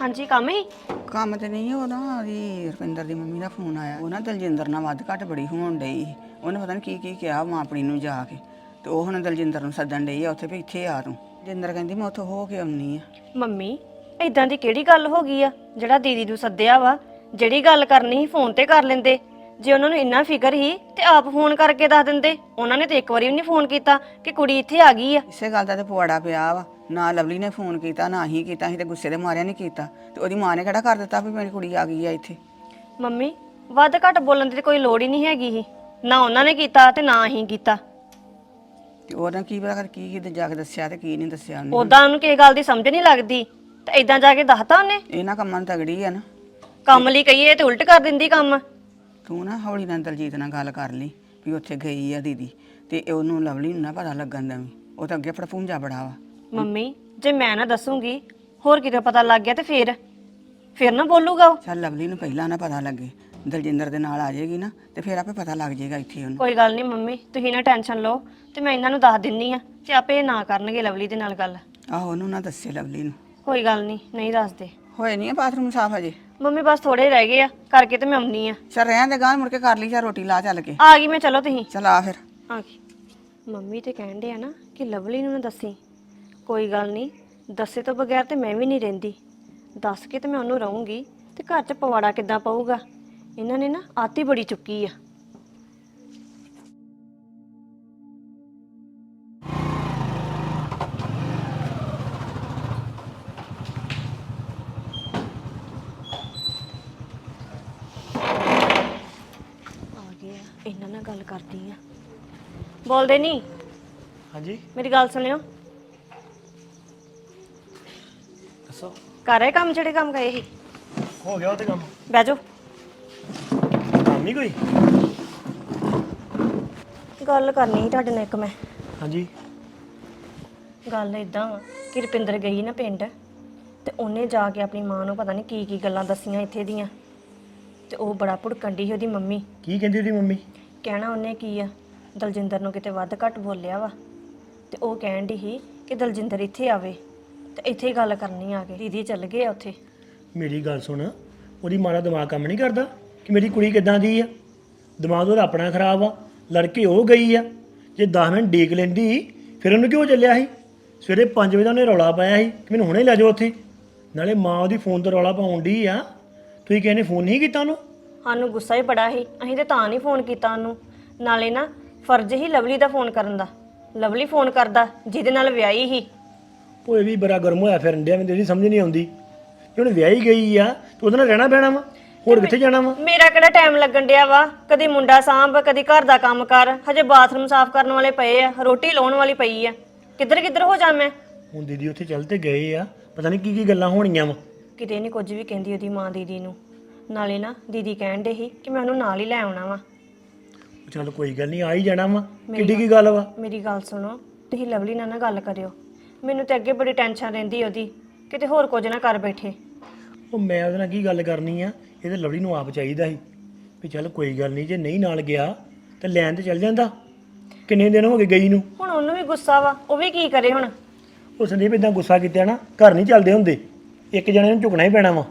ਹਾਂਜੀ ਕੰਮ ਹੀ? ਕੰਮ ਤੇ ਨਹੀਂ ਉਹ ਨਾ ਉਹਦੀ ਰੁਪਿੰਦਰ ਦੀ ਮੰਮੀ ਦਾ ਫੋਨ ਆਇਆ। ਉਹ ਨਾ ਦਲਜਿੰਦਰ ਨਾਲ ਵੱਧ ਘੱਟ ਬੜੀ ਹੋਣ ਡਈ ਸੀ। ਉਹਨੇ ਪਤਾ ਨਹੀਂ ਕੀ ਕੀ ਕਿਹਾ ਮਾਂ ਆਪਣੀ ਨੂੰ ਜਾ ਕੇ। ਤੇ ਉਹ ਹੁਣ ਦਲਜਿੰਦਰ ਨੂੰ ਸੱਦਣ ਡਈ ਆ, ਉੱਥੇ ਵੀ ਇੱਥੇ ਆ ਤੂੰ। ਜਿੰਦਰ ਕਹਿੰਦੀ, ਮੈਂ ਉੱਥੋਂ ਹੋ ਕੇ ਆਉਣੀ ਆ। ਮੰਮੀ ਇਦਾਂ ਦੀ ਕਿਹੜੀ ਗੱਲ ਹੋ ਗਈ ਆ? ਜਿਹੜਾ ਦੀਦੀ ਨੂੰ ਸੱਦਿਆ ਵਾ, ਜਿਹੜੀ ਗੱਲ ਕਰਨੀ ਸੀ, ਫੋਨ ਤੇ ਕਰ ਲੈਂਦੇ। ਜੇ ਉਹਨਾਂ ਨੂੰ ਇੰਨਾ ਫਿਕਰ ਸੀ ਤੇ ਆਪ ਫੋਨ ਕਰਕੇ ਦੱਸ ਦਿੰਦੇ। ਉਹਨਾਂ ਨੇ ਤੇ ਇੱਕ ਵਾਰੀ ਵੀ ਨਹੀਂ ਫੋਨ ਕੀਤਾ ਕਿ ਕੁੜੀ ਇੱਥੇ ਆ ਗਈ ਆ। ਇਸੇ ਗੱਲ ਦਾ ਤੇ ਪੁਆੜਾ ਪਿਆ ਵਾ। ਨਾ ਲਵਲੀ ਨੇ ਫੋਨ ਕੀਤਾ ਨਾ ਹੀ ਕੀਤਾ ਸੀ ਤੇ ਗੁੱਸੇ ਦੇ ਮਾਰਿਆ ਨਹੀਂ ਕੀਤਾ। ਤੇ ਉਹਦੀ ਮਾਂ ਨੇ ਕਿਹੜਾ ਕਰ ਦਿੱਤਾ ਵੀ ਮੇਰੀ ਕੁੜੀ ਆ ਗਈ ਆ ਇੱਥੇ? ਮੰਮੀ ਵੱਧ ਘੱਟ ਬੋਲਣ ਦੀ ਤੇ ਕੋਈ ਲੋੜ ਹੀ ਨਹੀਂ ਹੈਗੀ ਸੀ। ਨਾ ਉਹਨਾਂ ਨੇ ਕੀਤਾ ਤੇ ਨਾ ਹੀ ਕੀਤਾ। ਤੇ ਉਹਨੇ ਕੀ ਪਤਾ ਕਰ ਕੀ ਕੀ ਜਾ ਕੇ ਦੱਸਿਆ ਤੇ ਕੀ ਨਹੀਂ ਦੱਸਿਆ ਉਹਨੇ। ਉਦਾਂ ਉਹਨੂੰ ਕਿਸੇ ਗੱਲ ਦੀ ਸਮਝ ਨਹੀਂ ਲੱਗਦੀ। ਤੇ ਇਦਾਂ ਜਾ ਕੇ ਦੱਸਤਾ ਉਹਨੇ। ਇਹਨਾਂ ਕੰਮਾਂ ਨੂੰ ਤਗੜੀ ਆ ਨਾ। ਕੰਮ ਲਈ ਕਹੀਏ ਤੇ ਉਲਟ ਕਰ ਦਿੰਦੀ ਕੰਮ। ਤੂੰ ਨਾ ਹੌਲੀ ਨਾਲ ਦਲਜੀਤ ਨਾਲ ਗੱਲ ਕਰ ਲਈ ਵੀ ਉੱਥੇ ਗਈ ਆ ਦੀਦੀ ਤੇ ਇਹ ਉਹਨੂੰ ਲਵਲੀ ਨੂੰ ਨਾ ਪਤਾ ਲੱਗਣ ਦਵੀਂ। ਉਹ ਤਾਂ ਅੱਗੇ ਫੜਫੂੰਜਾ ਬੜਾ ਵਾ। ਮੰਮੀ ਜੇ ਮੈਂ ਨਾ ਦੱਸੂਗੀ ਹੋਰ ਕਿਤੇ ਪਤਾ ਲੱਗ ਗਿਆ ਤੇ ਫੇਰ? ਫੇਰ ਨਾ ਬੋਲੂਗਾ ਉਹ? ਚੱਲ ਲਵਲੀ ਨੂੰ ਪਹਿਲਾਂ ਨਾ ਪਤਾ ਲੱਗੇ। ਦਲਜਿੰਦਰ ਦੇ ਨਾਲ ਆ ਜਾਏਗੀ ਨਾ ਤੇ ਫਿਰ ਆਪੇ ਪਤਾ ਲੱਗ ਜਾਏਗਾ ਇੱਥੇ ਉਹਨੂੰ। ਕੋਈ ਗੱਲ ਨਹੀਂ ਮੰਮੀ ਤੁਸੀਂ ਨਾ ਟੈਨਸ਼ਨ ਲਓ ਤੇ ਮੈਂ ਇਹਨਾਂ ਨੂੰ ਦੱਸ ਦਿੰਨੀ ਆ ਤੇ ਆਪੇ ਇਹ ਨਾ ਕਰਨਗੇ ਲਵਲੀ ਦੇ ਨਾਲ ਗੱਲ। ਆਹੋ ਉਹਨੂੰ ਨਾ ਦੱਸੇ ਲਵਲੀ ਨੂੰ। ਕੋਈ ਗੱਲ ਨਹੀਂ ਨਹੀਂ ਦੱਸਦੇ। ਹੋਏ ਨਹੀਂ ਆ ਬਾਥਰੂਮ ਸਾਫ਼ ਅਜੇ ਮੰਮੀ ਬਸ ਥੋੜੇ ਰਹਿ ਗਏ ਆ ਕਰਕੇ ਤੇ ਮੈਂ ਆਉਣੀ ਆ। ਚੱਲ ਰਹਿਣ ਦੇ ਗਾਂ ਮੁੜ ਕੇ ਕਰ ਲਈ ਜਾਂ ਰੋਟੀ ਲਾ ਚੱਲ ਕੇ। ਆ ਗਈ ਮੈਂ ਚਲੋ ਤੁਸੀਂ। ਚੱਲ ਆ ਫਿਰ। ਆ ਗਈ। ਮੰਮੀ ਤੇ ਕਹਿੰਦੇ ਆ ਨਾ ਕਿ ਲਵਲੀ ਨੂੰ ਨਾ ਦੱਸੀ। ਕੋਈ ਗੱਲ ਨਹੀਂ ਦੱਸੇ ਤੋਂ ਬਗੈਰ ਤੇ ਮੈਂ ਵੀ ਨਹੀਂ ਰਹਿੰਦੀ। ਦੱਸ ਕੇ ਤੇ ਮੈਂ ਉਹਨੂੰ ਰਹੂੰਗੀ ਤੇ ਘਰ 'ਚ ਪਵਾੜਾ ਕਿੱਦਾਂ ਪਊਗਾ? ਇਹਨਾਂ ਨੇ ਨਾ ਆਤੀ ਬੜੀ ਚੁੱਕੀ ਆ ਆ। ਕਰਦੀ ਆ। ਬੋਲਦੇ ਨਹੀਂ ਹਾਂਜੀ। ਮੇਰੀ ਗੱਲ ਸੁਣਿਓ। ਦੱਸੋ। ਕਰ ਰਹੇ ਕੰਮ ਜਿਹੜੇ ਕੰਮ ਗਏ ਸੀ? ਹੋ ਗਿਆ ਉਹ ਤੇ ਕੰਮ। ਬਹਿ ਜਾਓ। ਕੰਮ ਨਹੀਂ ਕੋਈ? ਗੱਲ ਕਰਨੀ ਸੀ ਤੁਹਾਡੇ ਨਾਲ ਇੱਕ ਮੈਂ। ਹਾਂਜੀ। ਗੱਲ ਇਦਾਂ ਕਿ ਰੁਪਿੰਦਰ ਗਈ ਨਾ ਪਿੰਡ ਤੇ ਉਹਨੇ ਜਾ ਕੇ ਆਪਣੀ ਮਾਂ ਨੂੰ ਪਤਾ ਨਹੀਂ ਕੀ ਕੀ ਗੱਲਾਂ ਦੱਸੀਆਂ ਇੱਥੇ ਦੀਆਂ। ਤੇ ਉਹ ਬੜਾ ਭੁੜਕਣ ਦੀ ਸੀ ਉਹਦੀ ਮੰਮੀ। ਕੀ ਕਹਿੰਦੀ ਉਹਦੀ ਮੰਮੀ? ਕਹਿਣਾ ਉਹਨੇ ਕੀ ਆ? ਦਲਜਿੰਦਰ ਨੂੰ ਕਿਤੇ ਵੱਧ ਘੱਟ ਬੋਲਿਆ ਵਾ। ਤੇ ਉਹ ਕਹਿਣ ਦੀ ਸੀ ਕਿ ਦਲਜਿੰਦਰ ਇੱਥੇ ਆਵੇ। ਤੇ ਇੱਥੇ ਹੀ ਗੱਲ ਕਰਨੀ ਆ ਕੇ। ਦੀਦੀ ਚੱਲ ਗਏ ਆ ਉੱਥੇ। ਮੇਰੀ ਗੱਲ ਸੁਣ। ਉਹਦੀ ਮਾਂ ਦਾ ਦਿਮਾਗ ਕੰਮ ਨਹੀਂ ਕਰਦਾ ਕਿ ਮੇਰੀ ਕੁੜੀ ਕਿੱਦਾਂ ਦੀ ਆ? ਦਿਮਾਗ ਉਹਦਾ ਆਪਣਾ ਖਰਾਬ ਆ। ਲੜਕੇ ਉਹ ਗਈ ਆ। ਜੇ 10 ਮਿੰਟ ਡੀਕ ਲੈਂਦੀ, ਫਿਰ ਉਹਨੂੰ ਕਿਉਂ ਚੱਲਿਆ ਸੀ? ਸਵੇਰੇ 5 ਵਜੇ ਦਾ ਉਹਨੇ ਰੌਲਾ ਪਾਇਆ ਸੀ ਕਿ ਮੈਨੂੰ ਹੁਣੇ ਲੈ ਜਾਓ ਉੱਥੇ। ਨਾਲੇ ਮਾਂ ਉਹਦੀ ਫੋਨ ਤੇ ਰੌਲਾ ਪਾਉਣ ਡਈ ਆ। ਤੁਸੀਂ ਕਿਸੇ ਨੇ ਫੋਨ ਨਹੀਂ ਕੀਤਾ ਉਹਨੂੰ? ਸਾਨੂੰ ਗੁੱਸਾ ਹੀ ਬੜਾ ਸੀ। ਅਸੀਂ ਤੇ ਤਾਂ ਨਹੀਂ ਫੋਨ ਕੀਤਾ ਉਹਨੂੰ। ਨਾਲੇ ਨਾ ਫਰਜ਼ ਹੀ ਲਵਲੀ ਦਾ ਫੋਨ ਕਰਨ ਦਾ। ਲਵਲੀ ਫੋਨ ਕਰਦਾ ਜਿਹਦੇ ਨਾਲ ਵਿਆਹੀ ਸੀ। ਉਹ ਇਹ ਵੀ ਬੜਾ ਗਰਮ ਹੋਇਆ ਫਿਰਨ ਡਿਆ ਮੈਨੂੰ ਇਹਦੀ ਸਮਝ ਨਹੀਂ ਆਉਂਦੀ। ਕਿ ਉਹਨੇ ਵਿਆਹੀ ਗਈ ਆ ਤੇ ਉਹਦੇ ਨਾਲ ਰਹਿਣਾ ਪੈਣਾ ਵਾ? ਹੋਰ ਕਿੱਥੇ ਜਾਣਾ ਵਾ? ਮੇਰਾ ਕਿਹੜਾ ਟਾਈਮ ਲੱਗਣ ਡਿਆ ਵਾ? ਕਦੀ ਮੁੰਡਾ ਸਾਂਭ ਕਦੀ ਘਰ ਦਾ ਕੰਮ ਕਰ। ਹਜੇ ਬਾਥਰੂਮ ਸਾਫ਼ ਕਰਨ ਵਾਲੇ ਪਏ ਆ ਰੋਟੀ ਲਾਉਣ ਵਾਲੀ ਪਈ ਆ। ਕਿੱਧਰ ਕਿੱਧਰ ਹੋ ਜਾ ਮੈਂ? ਹੁਣ ਦੀਦੀ ਉੱਥੇ ਚੱਲ ਤੇ ਗਏ ਆ। ਪਤਾ ਨਹੀਂ ਕੀ ਕੀ ਗੱਲਾਂ ਹੋਣੀਆਂ ਵਾ। ਕਿਤੇ ਨਹੀਂ ਕੁਝ ਵੀ ਕਹਿੰਦੀ ਉਹਦੀ ਮਾਂ ਦੀਦੀ ਨੂੰ। ਨਾਲੇ ਨਾ ਦੀਦੀ ਕਹਿਣ ਦੇ ਸੀ ਕਿ ਮੈਂ ਉਹਨੂੰ ਨਾਲ ਹੀ ਲੈ ਆਉਣਾ ਵਾ। ਚੱਲ ਕੋਈ ਗੱਲ ਨਹੀਂ ਆ ਹੀ ਜਾਣਾ ਵਾ। ਕਿੱਡੀ ਕੀ ਗੱਲ ਵਾ? ਮੇਰੀ ਗੱਲ ਸੁਣੋ ਤੁਸੀਂ ਲਵਲੀ ਨਾਲ ਨਾ ਗੱਲ ਕਰਿਓ। ਮੈਨੂੰ ਤੇ ਅੱਗੇ ਬੜੀ ਟੈਨਸ਼ਨ ਰਹਿੰਦੀ ਉਹਦੀ ਕਿਤੇ ਹੋਰ ਕੁਝ ਨਾ ਕਰ ਬੈਠੇ। ਉਹ ਮੈਂ ਉਹਦੇ ਨਾਲ ਕੀ ਗੱਲ ਕਰਨੀ ਆ? ਇਹ ਤੇ ਲਵਲੀ ਨੂੰ ਆਪ ਚਾਹੀਦਾ ਸੀ। ਵੀ ਚੱਲ ਕੋਈ ਗੱਲ ਨਹੀਂ ਜੇ ਨਹੀਂ ਨਾਲ ਗਿਆ ਤੇ ਲੈਣ ਤੇ ਚੱਲ ਜਾਂਦਾ। ਕਿੰਨੇ ਦਿਨ ਹੋ ਗਏ ਗਈ ਨੂੰ? ਹੁਣ ਉਹਨੂੰ ਵੀ ਗੁੱਸਾ ਵਾ ਉਹ ਵੀ ਕੀ ਕਰੇ ਹੁਣ? ਉਹ ਸੰਦੀਪ ਇਦਾਂ ਗੁੱਸਾ ਕੀਤਾ ਨਾ ਘਰ ਨਹੀਂ ਚੱਲਦੇ ਹੁੰਦੇ। ਇੱਕ ਜਣੇ ਨੂੰ ਝੁਕਣਾ ਹੀ ਪੈਣਾ ਵਾ।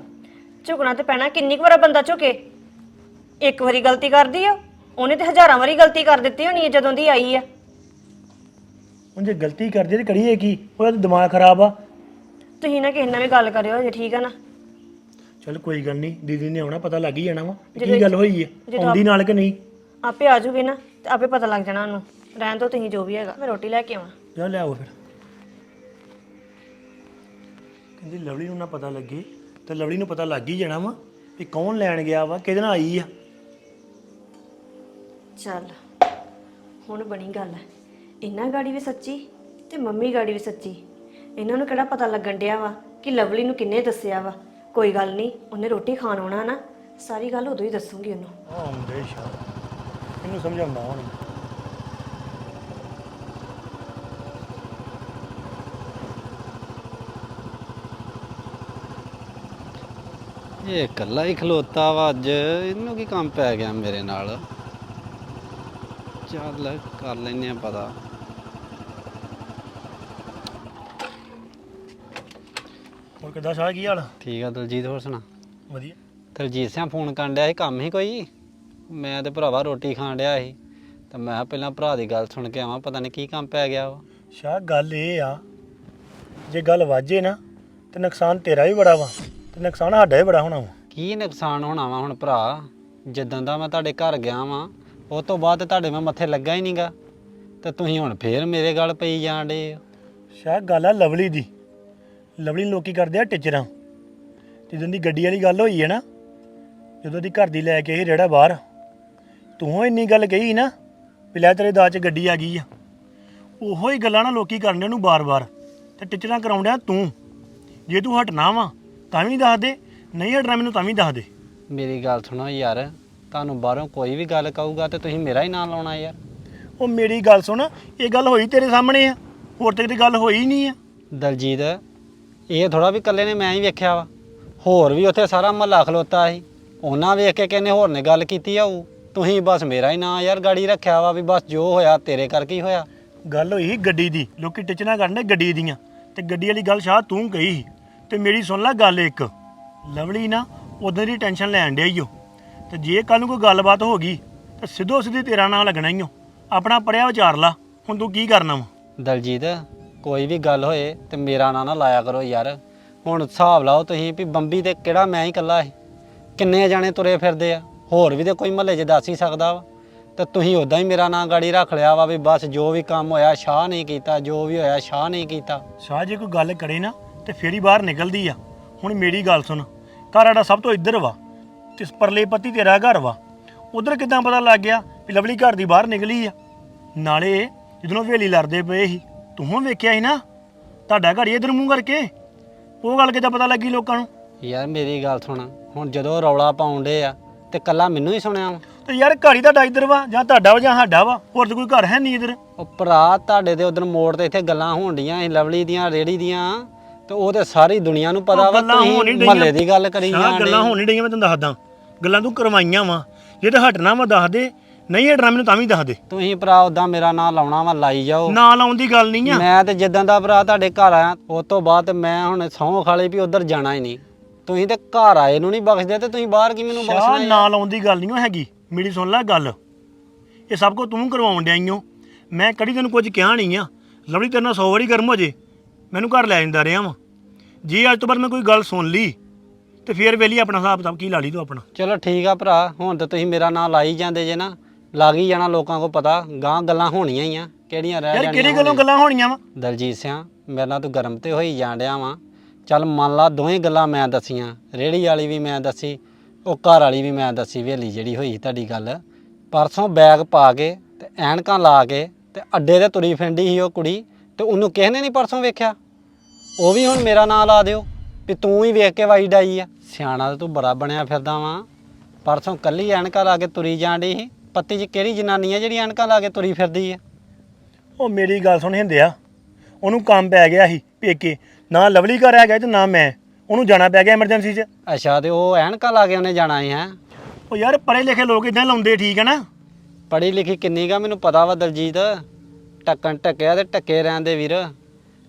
ਝੁਕਣਾ ਤੇ ਪੈਣਾ ਕਿੰਨੀ ਕੁ ਵਾਰ ਬੰਦਾ ਝੁਕੇ? ਇੱਕ ਵਾਰੀ ਗਲਤੀ ਕਰਦੀ ਆ ਉਹਨੇ ਤੇ ਹਜ਼ਾਰਾਂ ਵਾਰੀ ਗਲਤੀ ਕਰ ਦਿੱਤੀ ਹੋਣੀ ਹੈ ਜਦੋਂ ਦੀ ਆਈ ਆ। ਹੁਣ ਜੇ ਗਲਤੀ ਕਰਦੇ ਤੇ ਕਰੀਏ ਕੀ? ਉਹਦਾ ਤਾਂ ਦਿਮਾਗ ਖਰਾਬ ਆ। ਤੁਸੀਂ ਨਾ ਕਿਸੇ ਨਾਲ ਵੀ ਗੱਲ ਕਰਿਓ ਜੇ ਠੀਕ ਆ ਨਾ। ਚੱਲ ਕੋਈ ਗੱਲ ਨਹੀਂ ਦੀਦੀ ਨੇ ਆਉਣਾ ਪਤਾ ਲੱਗ ਹੀ ਜਾਣਾ ਵਾ ਵੀ ਕੀ ਗੱਲ ਹੋਈ ਆ ਆਉਂਦੀ ਨਾਲ ਕਿ ਨਹੀਂ? ਆਪੇ ਆ ਜੂਗੇ ਨਾ ਤੇ ਆਪੇ ਪਤਾ ਲੱਗ ਜਾਣਾ ਉਹਨੂੰ। ਰਹਿਣ ਦੋ ਤੁਸੀਂ ਜੋ ਵੀ ਹੈਗਾ ਮੈਂ ਰੋਟੀ ਲੈ ਕੇ ਆਵਾਂ। ਜਾ ਲਿਆਓ ਫਿਰ। ਕਹਿੰਦੀ ਲਵਲੀ ਨੂੰ ਨਾ ਪਤਾ ਲੱਗੇ ਤੇ ਲਵਲੀ ਨੂੰ ਪਤਾ ਲੱਗ ਹੀ ਜਾਣਾ ਵਾ ਵੀ ਕੌਣ ਲੈਣ ਗਿਆ ਵਾ ਕਿਹਦੇ ਨਾਲ ਆਈ ਆ। ਚੱਲ ਹੁਣ ਬਣੀ ਗੱਲ। ਇਹਨਾਂ ਗਾੜੀ ਵੀ ਸੱਚੀ ਤੇ ਮੰਮੀ ਗਾੜੀ ਵੀ ਸੱਚੀ। ਇਹਨਾਂ ਨੂੰ ਕਿਹੜਾ ਪਤਾ ਲੱਗਣ ਡਿਆ ਵਾ ਕਿ ਲਵਲੀ ਨੂੰ ਕਿੰਨੇ ਦੱਸਿਆ ਵਾ। ਕੋਈ ਗੱਲ ਨਹੀਂ ਉਹਨੇ ਰੋਟੀ ਖਾਣ ਆਉਣਾ ਨਾ। ਸਾਰੀ ਗੱਲ ਉਦੋਂ ਹੀ ਦੱਸੂਗੀ ਉਹਨੂੰ। ਆਉਂਦੇ ਸ਼ਾ ਇਹਨੂੰ ਸਮਝਾਉਣਾ ਹੁਣ। ਇਹ ਇਕੱਲਾ ਹੀ ਖਲੋਤਾ ਵਾ ਅੱਜ ਇਹਨੂੰ ਕੀ ਕੰਮ ਪੈ ਗਿਆ ਮੇਰੇ ਨਾਲ? ਚੱਲ ਕਰ ਲੈਨੇ ਆ ਪਤਾ। ਹੋਰ ਕਿੱਦਾਂ ਸ਼ਾਹ ਕੀ ਹਾਲ? ਠੀਕ ਆ ਦਲਜੀਤ ਹੋਰ ਸੁਣਾ? ਵਧੀਆ। ਦਲਜੀਤ ਸਿੰਘ ਫੋਨ ਕਰਨ ਡਿਆ ਸੀ ਕੰਮ ਹੀ ਕੋਈ? ਮੈਂ ਤੇ ਭਰਾਵਾ ਰੋਟੀ ਖਾਣ ਡਿਆ ਸੀ ਤਾਂ ਮੈਂ ਕਿਹਾ ਪਹਿਲਾਂ ਭਰਾ ਦੀ ਗੱਲ ਸੁਣ ਕੇ ਆਵਾਂ ਪਤਾ ਨਹੀਂ ਕੀ ਕੰਮ ਪੈ ਗਿਆ ਵਾ। ਸ਼ਾਹ ਗੱਲ ਇਹ ਆ ਜੇ ਗੱਲ ਵਾਜੇ ਨਾ ਤੇ ਨੁਕਸਾਨ ਤੇਰਾ ਵੀ ਬੜਾ ਵਾ। ਤੇ ਨੁਕਸਾਨ ਸਾਡਾ ਵੀ ਬੜਾ ਹੋਣਾ ਵਾ। ਕੀ ਨੁਕਸਾਨ ਹੋਣਾ ਵਾ ਹੁਣ ਭਰਾ? ਜਿੱਦਾਂ ਦਾ ਮੈਂ ਤੁਹਾਡੇ ਘਰ ਗਿਆ ਵਾਂ ਉਹ ਤੋਂ ਬਾਅਦ ਤੇ ਤੁਹਾਡੇ ਮੈਂ ਮੱਥੇ ਲੱਗਾ ਹੀ ਨਹੀਂਗਾ ਤੇ ਤੁਸੀਂ ਹੁਣ ਫੇਰ ਮੇਰੇ ਗੱਲ ਪਈ ਜਾਣ ਡੇ ਹੋ। ਸ਼ਾਹ ਗੱਲ ਆ ਲਵਲੀ ਦੀ। ਲਵਲੀ ਨੂੰ ਲੋਕੀ ਕਰਦੇ ਆ ਟਿਚਰਾਂ। ਜਦੋਂ ਦੀ ਗੱਡੀ ਵਾਲੀ ਗੱਲ ਹੋਈ ਹੈ ਨਾ ਜਦੋਂ ਦੀ ਘਰ ਦੀ ਲੈ ਕੇ ਇਹ ਰੇੜਾ ਬਾਹਰ ਤੂੰ ਇੰਨੀ ਗੱਲ ਕਹੀ ਨਾ ਵੀ ਲੈ ਤੇਰੇ ਦਾਜ 'ਚ ਗੱਡੀ ਆ ਗਈ ਆ। ਉਹੋ ਹੀ ਗੱਲਾਂ ਨਾ ਲੋਕੀ ਕਰਨ ਦੇ ਉਹਨੂੰ ਬਾਰ-ਬਾਰ। ਤੇ ਟਿਚਰਾਂ ਕਰਾਉਂਦਿਆ ਤੂੰ। ਜੇ ਤੂੰ ਹਟਣਾ ਵਾ ਤਾਂ ਵੀ ਦੱਸ ਦੇ ਨਹੀਂ ਹਟਣਾ ਮੈਨੂੰ ਤਾਂ ਵੀ ਦੱਸ ਦੇ। ਮੇਰੀ ਗੱਲ ਸੁਣੋ ਯਾਰ ਤੁਹਾਨੂੰ ਬਾਹਰੋਂ ਕੋਈ ਵੀ ਗੱਲ ਕਹੂਗਾ ਤੇ ਤੁਸੀਂ ਮੇਰਾ ਹੀ ਨਾਂ ਲਾਉਣਾ ਯਾਰ। ਉਹ ਮੇਰੀ ਗੱਲ ਸੁਣ ਇਹ ਗੱਲ ਹੋਈ ਤੇਰੇ ਸਾਹਮਣੇ ਆ ਹੋਰ ਤੇ ਕਿਤੇ ਗੱਲ ਹੋਈ ਨਹੀਂ ਆ। ਦਲਜੀਤ ਇਹ ਥੋੜਾ ਵੀ ਇਕੱਲੇ ਨੇ ਮੈਂ ਹੀ ਵੇਖਿਆ ਵਾ। ਹੋਰ ਵੀ ਉੱਥੇ ਸਾਰਾ ਮਹੱਲਾ ਖਲੋਤਾ ਸੀ ਉਹਨਾਂ ਵੇਖ ਕੇ ਕਹਿੰਦੇ ਹੋਰ ਨੇ ਗੱਲ ਕੀਤੀ ਆਊ ਤੁਸੀਂ ਬਸ ਮੇਰਾ ਹੀ ਨਾਂ ਯਾਰ ਗਾੜੀ ਰੱਖਿਆ ਵਾ ਵੀ ਬਸ ਜੋ ਹੋਇਆ ਤੇਰੇ ਕਰਕੇ ਹੀ ਹੋਇਆ। ਗੱਲ ਹੋਈ ਸੀ ਗੱਡੀ ਦੀ ਲੋਕੀ ਟਿਚਣਾ ਕਰਦੇ ਗੱਡੀ ਦੀਆਂ ਤੇ ਗੱਡੀ ਵਾਲੀ ਗੱਲ ਸ਼ਾਹ ਤੂੰ ਕਹੀ ਸੀ। ਤੇ ਮੇਰੀ ਸੁਣ ਲੈ ਗੱਲ ਇੱਕ। ਲਵਲੀ ਨਾ ਉਦੋਂ ਦੀ ਟੈਨਸ਼ਨ ਲੈਣ ਡਿਆ ਈ ਓ। ਤੇ ਜੇ ਕੱਲ ਨੂੰ ਕੋਈ ਗੱਲਬਾਤ ਹੋ ਗਈ ਤੇ ਸਿੱਧੋ ਸਿੱਧੀ ਤੇਰਾ ਨਾਂ ਲੱਗਣਾ ਈ ਓ। ਆਪਣਾ ਪੜਿਆ ਵਿਚਾਰ ਲਾ ਹੁਣ ਤੂੰ ਕੀ ਕਰਨਾ ਵਾ? ਦਲਜੀਤ ਕੋਈ ਵੀ ਗੱਲ ਹੋਏ ਤੇ ਮੇਰਾ ਨਾਂ ਨਾ ਲਾਇਆ ਕਰੋ ਯਾਰ। ਹੁਣ ਹਿਸਾਬ ਲਾਓ ਤੁਸੀਂ ਵੀ ਬੰਬੀ ਤੇ ਕਿਹੜਾ ਮੈਂ ਹੀ ਇਕੱਲਾ ਸੀ। ਕਿੰਨੇ ਜਾਣੇ ਤੁਰੇ ਫਿਰਦੇ ਆ ਹੋਰ ਵੀ ਤੇ ਕੋਈ ਮਹੱਲੇ 'ਚ ਦੱਸ ਹੀ ਸਕਦਾ ਵਾ। ਤੇ ਤੁਸੀਂ ਉਦਾਂ ਹੀ ਮੇਰਾ ਨਾਂ ਗਾੜੀ ਰੱਖ ਲਿਆ ਵਾ ਵੀ ਬਸ ਜੋ ਵੀ ਕੰਮ ਹੋਇਆ ਸ਼ਾਹ ਨਹੀਂ ਕੀਤਾ ਜੋ ਵੀ ਹੋਇਆ ਸ਼ਾਹ ਨਹੀਂ ਕੀਤਾ। ਸ਼ਾਹ ਜੇ ਕੋਈ ਗੱਲ ਕਰੇ ਨਾ ਤੇ ਫੇਰ ਹੀ ਬਾਹਰ ਨਿਕਲਦੀ ਆ। ਹੁਣ ਮੇਰੀ ਗੱਲ ਸੁਣ ਘਰ ਸਾਡਾ ਸਭ ਤੋਂ ਇੱਧਰ ਵਾ ਤੇ ਪਰਲੇ ਪੱਤੀ ਤੇਰਾ ਘਰ ਵਾ। ਉਧਰ ਕਿਦਾਂ ਪਤਾ ਲੱਗ ਗਿਆ ਵੀ ਲਵਲੀ ਘਰ ਦੀ ਬਾਹਰ ਨਿਕਲੀ ਆ? ਨਾਲੇ ਜਦੋਂ ਹਵੇਲੀ ਲੜਦੇ ਪਏ ਸੀ ਤੂੰ ਵੇਖਿਆ ਸੀ ਨਾ? ਤੁਹਾਡਾ ਘਰ ਹੀ ਇਧਰ ਮੂੰਹ ਕਰਕੇ। ਉਹ ਗੱਲ ਕਿਦਾਂ ਪਤਾ ਲੱਗੀ ਲੋਕਾਂ ਨੂੰ? ਯਾਰ ਮੇਰੀ ਗੱਲ ਸੁਣ ਹੁਣ ਜਦੋਂ ਰੌਲਾ ਪਾਉਂਦੇ ਆ ਤੇ ਕੱਲਾ ਮੈਨੂੰ ਹੀ ਸੁਣਿਆ ਵਾ। ਤੇ ਯਾਰ ਘਰ ਹੀ ਤੁਹਾਡਾ ਇੱਧਰ ਵਾ ਜਾਂ ਤੁਹਾਡਾ ਵਾ ਜਾਂ ਸਾਡਾ ਵਾ ਹੋਰ ਤਾਂ ਕੋਈ ਘਰ ਹੈ ਨਹੀਂ ਇੱਧਰ। ਉਹ ਭਰਾ ਤੁਹਾਡੇ ਦੇ ਉਧਰ ਮੋੜ ਤੇ ਇੱਥੇ ਗੱਲਾਂ ਹੋਣ ਡੀਆਂ ਸੀ ਲਵਲੀ ਦੀਆਂ ਰੇੜੀ ਦੀਆਂ। ਤੇ ਉਹ ਤੇ ਸਾਰੀ ਦੁਨੀਆ ਨੂੰ ਪਤਾ ਵਾ ਗੱਲਾਂ ਹੋਣ ਤੁਸੀਂ ਮਹੱਲੇ ਦੀ ਗੱਲ ਕਰੀ ਸ਼ਾਹ, ਜਾਂਦੇ ਗੱਲਾਂ ਹੋਣ ਡਈਆਂ ਮੈਂ ਤੈਨੂੰ ਦੱਸਦਾ। ਗੱਲਾਂ ਤੂੰ ਕਰਵਾਈਆਂ ਵਾ। ਜੇ ਤੇ ਹਟਣਾ ਵਾ ਦੱਸ ਦੇ। ਨਹੀਂ ਹਟਣਾ ਮੈਨੂੰ ਤਾਂ ਵੀ ਦੱਸ ਦੇ। ਤੁਸੀਂ ਭਰਾ ਉਦਾਂ ਮੇਰਾ ਨਾਂ ਲਾਉਣਾ ਵਾ ਲਾਈ ਜਾਓ। ਨਾ ਲਾਉਣ ਦੀ ਗੱਲ ਨਹੀਂ ਆ। ਮੈਂ ਤੇ ਜਿੱਦਾਂ ਦਾ ਭਰਾ ਤੁਹਾਡੇ ਘਰ ਆਇਆ ਉਸ ਤੋਂ ਬਾਅਦ ਤੇ ਮੈਂ ਹੁਣ ਸਹੁੰ ਖਾਲੀ ਵੀ ਉਧਰ ਜਾਣਾ ਹੀ ਨਹੀਂ। ਤੁਸੀਂ ਤੇ ਘਰ ਆਏ ਨੂੰ ਨਹੀਂ ਬਖਸ਼ਦੇ ਤੇ ਤੁਸੀਂ ਬਾਹਰ ਕੀ ਮੈਨੂੰ ਸ਼ਾਹ ਬਖਸ਼ਣਾ? ਨਾ ਲਾਉਣ ਦੀ ਗੱਲ ਨਹੀਂ ਹੈਗੀ। ਮੇਰੀ ਸੁਣ ਲੈ ਗੱਲ। ਇਹ ਸਭ ਕੁਝ ਤੂੰ ਕਰਵਾਉਣ ਡਿਆ ਈਓ। ਮੈਂ ਕਦੀ ਤੈਨੂੰ ਕੁਝ ਕਿਹਾ ਨਹੀਂ ਆ। ਲਵੜੀ ਤੇਰੇ ਨਾਲ 100 ਵਾਰੀ ਗਰਮ ਹੋ ਜੇ। ਮੈਨੂੰ ਘਰ ਲੈ ਜਾਂਦਾ ਰਿਹਾ ਵਾ। ਜੇ ਅੱਜ ਤੋਂ ਬਾਅਦ ਮੈਂ ਕੋਈ ਗੱਲ ਸੁਣ ਲਈ ਤੇ ਫੇਰ ਵੇਲੀ ਆਪਣਾ ਹਿਸਾਬ ਕਿਤਾਬ ਕੀ ਲਾ ਲਈ ਤੂੰ ਆਪਣਾ। ਚਲੋ ਠੀਕ ਆ ਭਰਾ ਹੁਣ ਤੇ ਤੁਸੀਂ ਮੇਰਾ ਨਾਂ ਲਾਈ ਜਾਂਦੇ ਜੇ ਨਾ ਲੱਗ ਹੀ ਜਾਣਾ ਲੋਕਾਂ ਕੋ ਪਤਾ ਗਾਂ ਗੱਲਾਂ ਹੋਣੀਆਂ ਹੀ ਆ ਕਿਹੜੀਆਂ ਰਹਿ ਯਾਰ ਕਿਹੜੀ ਗੱਲੋਂ ਗੱਲਾਂ ਹੋਣੀਆਂ ਵਾ? ਦਲਜੀਤ ਸਿੰਘ ਮੇਰੇ ਨਾਲ ਤੂੰ ਗਰਮ ਤੇ ਹੋਈ ਜਾਣ ਡਿਆ ਵਾਂ। ਚੱਲ ਮੰਨ ਲਾ ਦੋਵੇਂ ਗੱਲਾਂ ਮੈਂ ਦਸੀਆਂ ਰੇੜੀ ਵਾਲੀ ਵੀ ਮੈਂ ਦੱਸੀ ਉਹ ਘਰ ਵਾਲੀ ਵੀ ਮੈਂ ਦੱਸੀ ਵੇਲੀ ਜਿਹੜੀ ਹੋਈ ਤੁਹਾਡੀ ਗੱਲ। ਪਰਸੋਂ ਬੈਗ ਪਾ ਕੇ ਤੇ ਐਨਕਾਂ ਲਾ ਕੇ ਤੇ ਅੱਡੇ ਤੇ ਤੁਰੀ ਫਿਰਦੀ ਸੀ ਉਹ ਕੁੜੀ ਤੇ ਉਹਨੂੰ ਕਿਸੇ ਨੇ ਨਹੀਂ ਪਰਸੋਂ ਵੇਖਿਆ। ਉਹ ਵੀ ਹੁਣ ਮੇਰਾ ਨਾਂ ਲਾ ਦਿਓ ਵੀ ਤੂੰ ਹੀ ਵੇਖ ਕੇ ਵਾਈ ਡਾਈ ਆ। ਸਿਆਣਾ ਤੇ ਤੂੰ ਬੜਾ ਬਣਿਆ ਫਿਰਦਾ ਵਾਂ। ਪਰਸੋਂ ਕੱਲੀ ਐਨਕਾਂ ਲਾ ਕੇ ਤੁਰੀ ਜਾਣ ਡਈ ਸੀ। ਪੱਤੀ 'ਚ ਕਿਹੜੀ ਜਨਾਨੀ ਆ ਜਿਹੜੀ ਐਨਕਾਂ ਲਾ ਕੇ ਤੁਰੀ ਫਿਰਦੀ ਆ? ਉਹ ਮੇਰੀ ਗੱਲ ਸੁਣ ਹਿੰਦਿਆ। ਉਹਨੂੰ ਕੰਮ ਪੈ ਗਿਆ ਸੀ ਪੇਕੇ। ਨਾ ਲਵਲੀ ਘਰ ਆ ਗਿਆ ਤੇ ਨਾ ਮੈਂ। ਉਹਨੂੰ ਜਾਣਾ ਪੈ ਗਿਆ ਐਮਰਜੈਂਸੀ 'ਚ। ਅੱਛਾ ਤੇ ਉਹ ਐਨਕਾਂ ਲਾ ਕੇ ਉਹਨੇ ਜਾਣਾ ਹੈਂ? ਉਹ ਯਾਰ ਪੜ੍ਹੇ ਲਿਖੇ ਲੋਕ ਇਦਾਂ ਲਾਉਂਦੇ ਠੀਕ ਹੈ ਨਾ? ਪੜ੍ਹੀ ਲਿਖੀ ਕਿੰਨੀ ਗਾ ਮੈਨੂੰ ਪਤਾ ਵਾ ਦਲਜੀਤ। ਟੱਕਣ ਟੱਕਿਆ ਤੇ ਟੱਕੇ ਰਹਿੰਦੇ ਵੀਰ।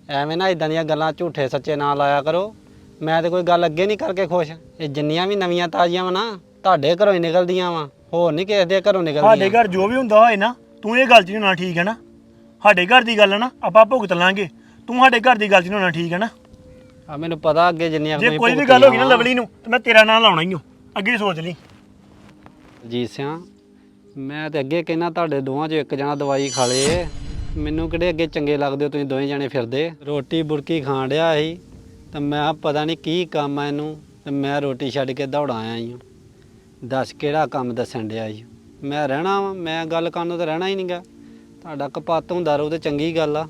ਐਵੇਂ ਨਾ ਇਦਾਂ ਦੀਆਂ ਗੱਲਾਂ ਝੂਠੇ ਸੱਚੇ ਨਾ ਲਾਇਆ ਕਰੋ। ਮੈਂ ਤੇ ਕੋਈ ਗੱਲ ਅੱਗੇ ਨਹੀਂ ਕਰਕੇ ਖੁਸ਼। ਇਹ ਜਿੰਨੀਆਂ ਵੀ ਨਵੀਆਂ ਤਾਜ਼ੀਆਂ ਵਾ ਨਾ ਤੁਹਾਡੇ ਘਰੋਂ ਹੀ ਨਿਕਲਦੀਆਂ ਵਾ। ਹੋਰ ਨਹੀਂ ਕਿਸੇ ਦੇ ਘਰੋਂ ਸਾਡੇ ਨਿਕਲਦੀਆਂ ਘਰ ਜੋ ਵੀ ਹੁੰਦਾ ਹੋਏ ਨਾ ਤੂੰ ਇਹ ਗੱਲ 'ਚ ਨਹੀਂ ਹੋਣਾ ਠੀਕ ਹੈ ਨਾ? ਸਾਡੇ ਘਰ ਦੀ ਗੱਲ ਨਾ ਆਪਾਂ ਭੁਗਤ ਲਾਂਗੇ। ਤੂੰ ਸਾਡੇ ਘਰ ਦੀ ਗੱਲ 'ਚ ਨਹੀਂ ਹੋਣਾ ਠੀਕ ਹੈ ਨਾ? ਆ ਮੈਨੂੰ ਪਤਾ ਅੱਗੇ ਜਿੰਨੀਆਂ ਜੇ ਕੋਈ ਵੀ ਗੱਲ ਹੋ ਗਈ ਨਾ। ਲਵਲੀ ਨੂੰ ਤੇ ਮੈਂ ਤੇਰਾ ਨਾਂ ਲਾਉਣਾ ਹੀ ਹਾਂ ਅੱਗੇ ਸੋਚ ਲਈ। ਜੀਤ ਸਿਆਂ ਮੈਂ ਤੇ ਅੱਗੇ ਕਹਿੰਦਾ ਤੁਹਾਡੇ ਦੋਵਾਂ 'ਚੋਂ ਇੱਕ ਜਣਾ ਦਵਾਈ ਖਾ ਲੇ ਮੈਨੂੰ ਕਿਹੜੇ ਅੱਗੇ ਚੰਗੇ ਲੱਗਦੇ ਹੋ, ਤੁਸੀਂ ਦੋਵੇਂ ਜਣੇ ਫਿਰਦੇ? ਰੋਟੀ ਬੁਰਕੀ ਖਾਣ ਡਿਆ ਸੀ, ਤਾਂ ਮੈਂ ਕਿਹਾ ਪਤਾ ਨਹੀਂ ਕੀ ਕੰਮ ਆ ਇਹਨੂੰ, ਤੇ ਮੈਂ ਰੋਟੀ ਛੱਡ ਕੇ ਦੌੜ ਆਇਆ ਈ ਦੱਸ ਕਿਹੜਾ ਕੰਮ ਦੱਸਣ ਡਿਆ ਜੀ ਮੈਂ ਰਹਿਣਾ ਵਾਂ, ਮੈਂ ਗੱਲ ਕਰਨ ਨੂੰ ਤਾਂ ਰਹਿਣਾ ਹੀ ਨਹੀਂਗਾ ਤੁਹਾਡਾ ਕਪੱਤ ਹੁੰਦਾ ਰਹੂ ਤੇ ਚੰਗੀ ਗੱਲ ਆ।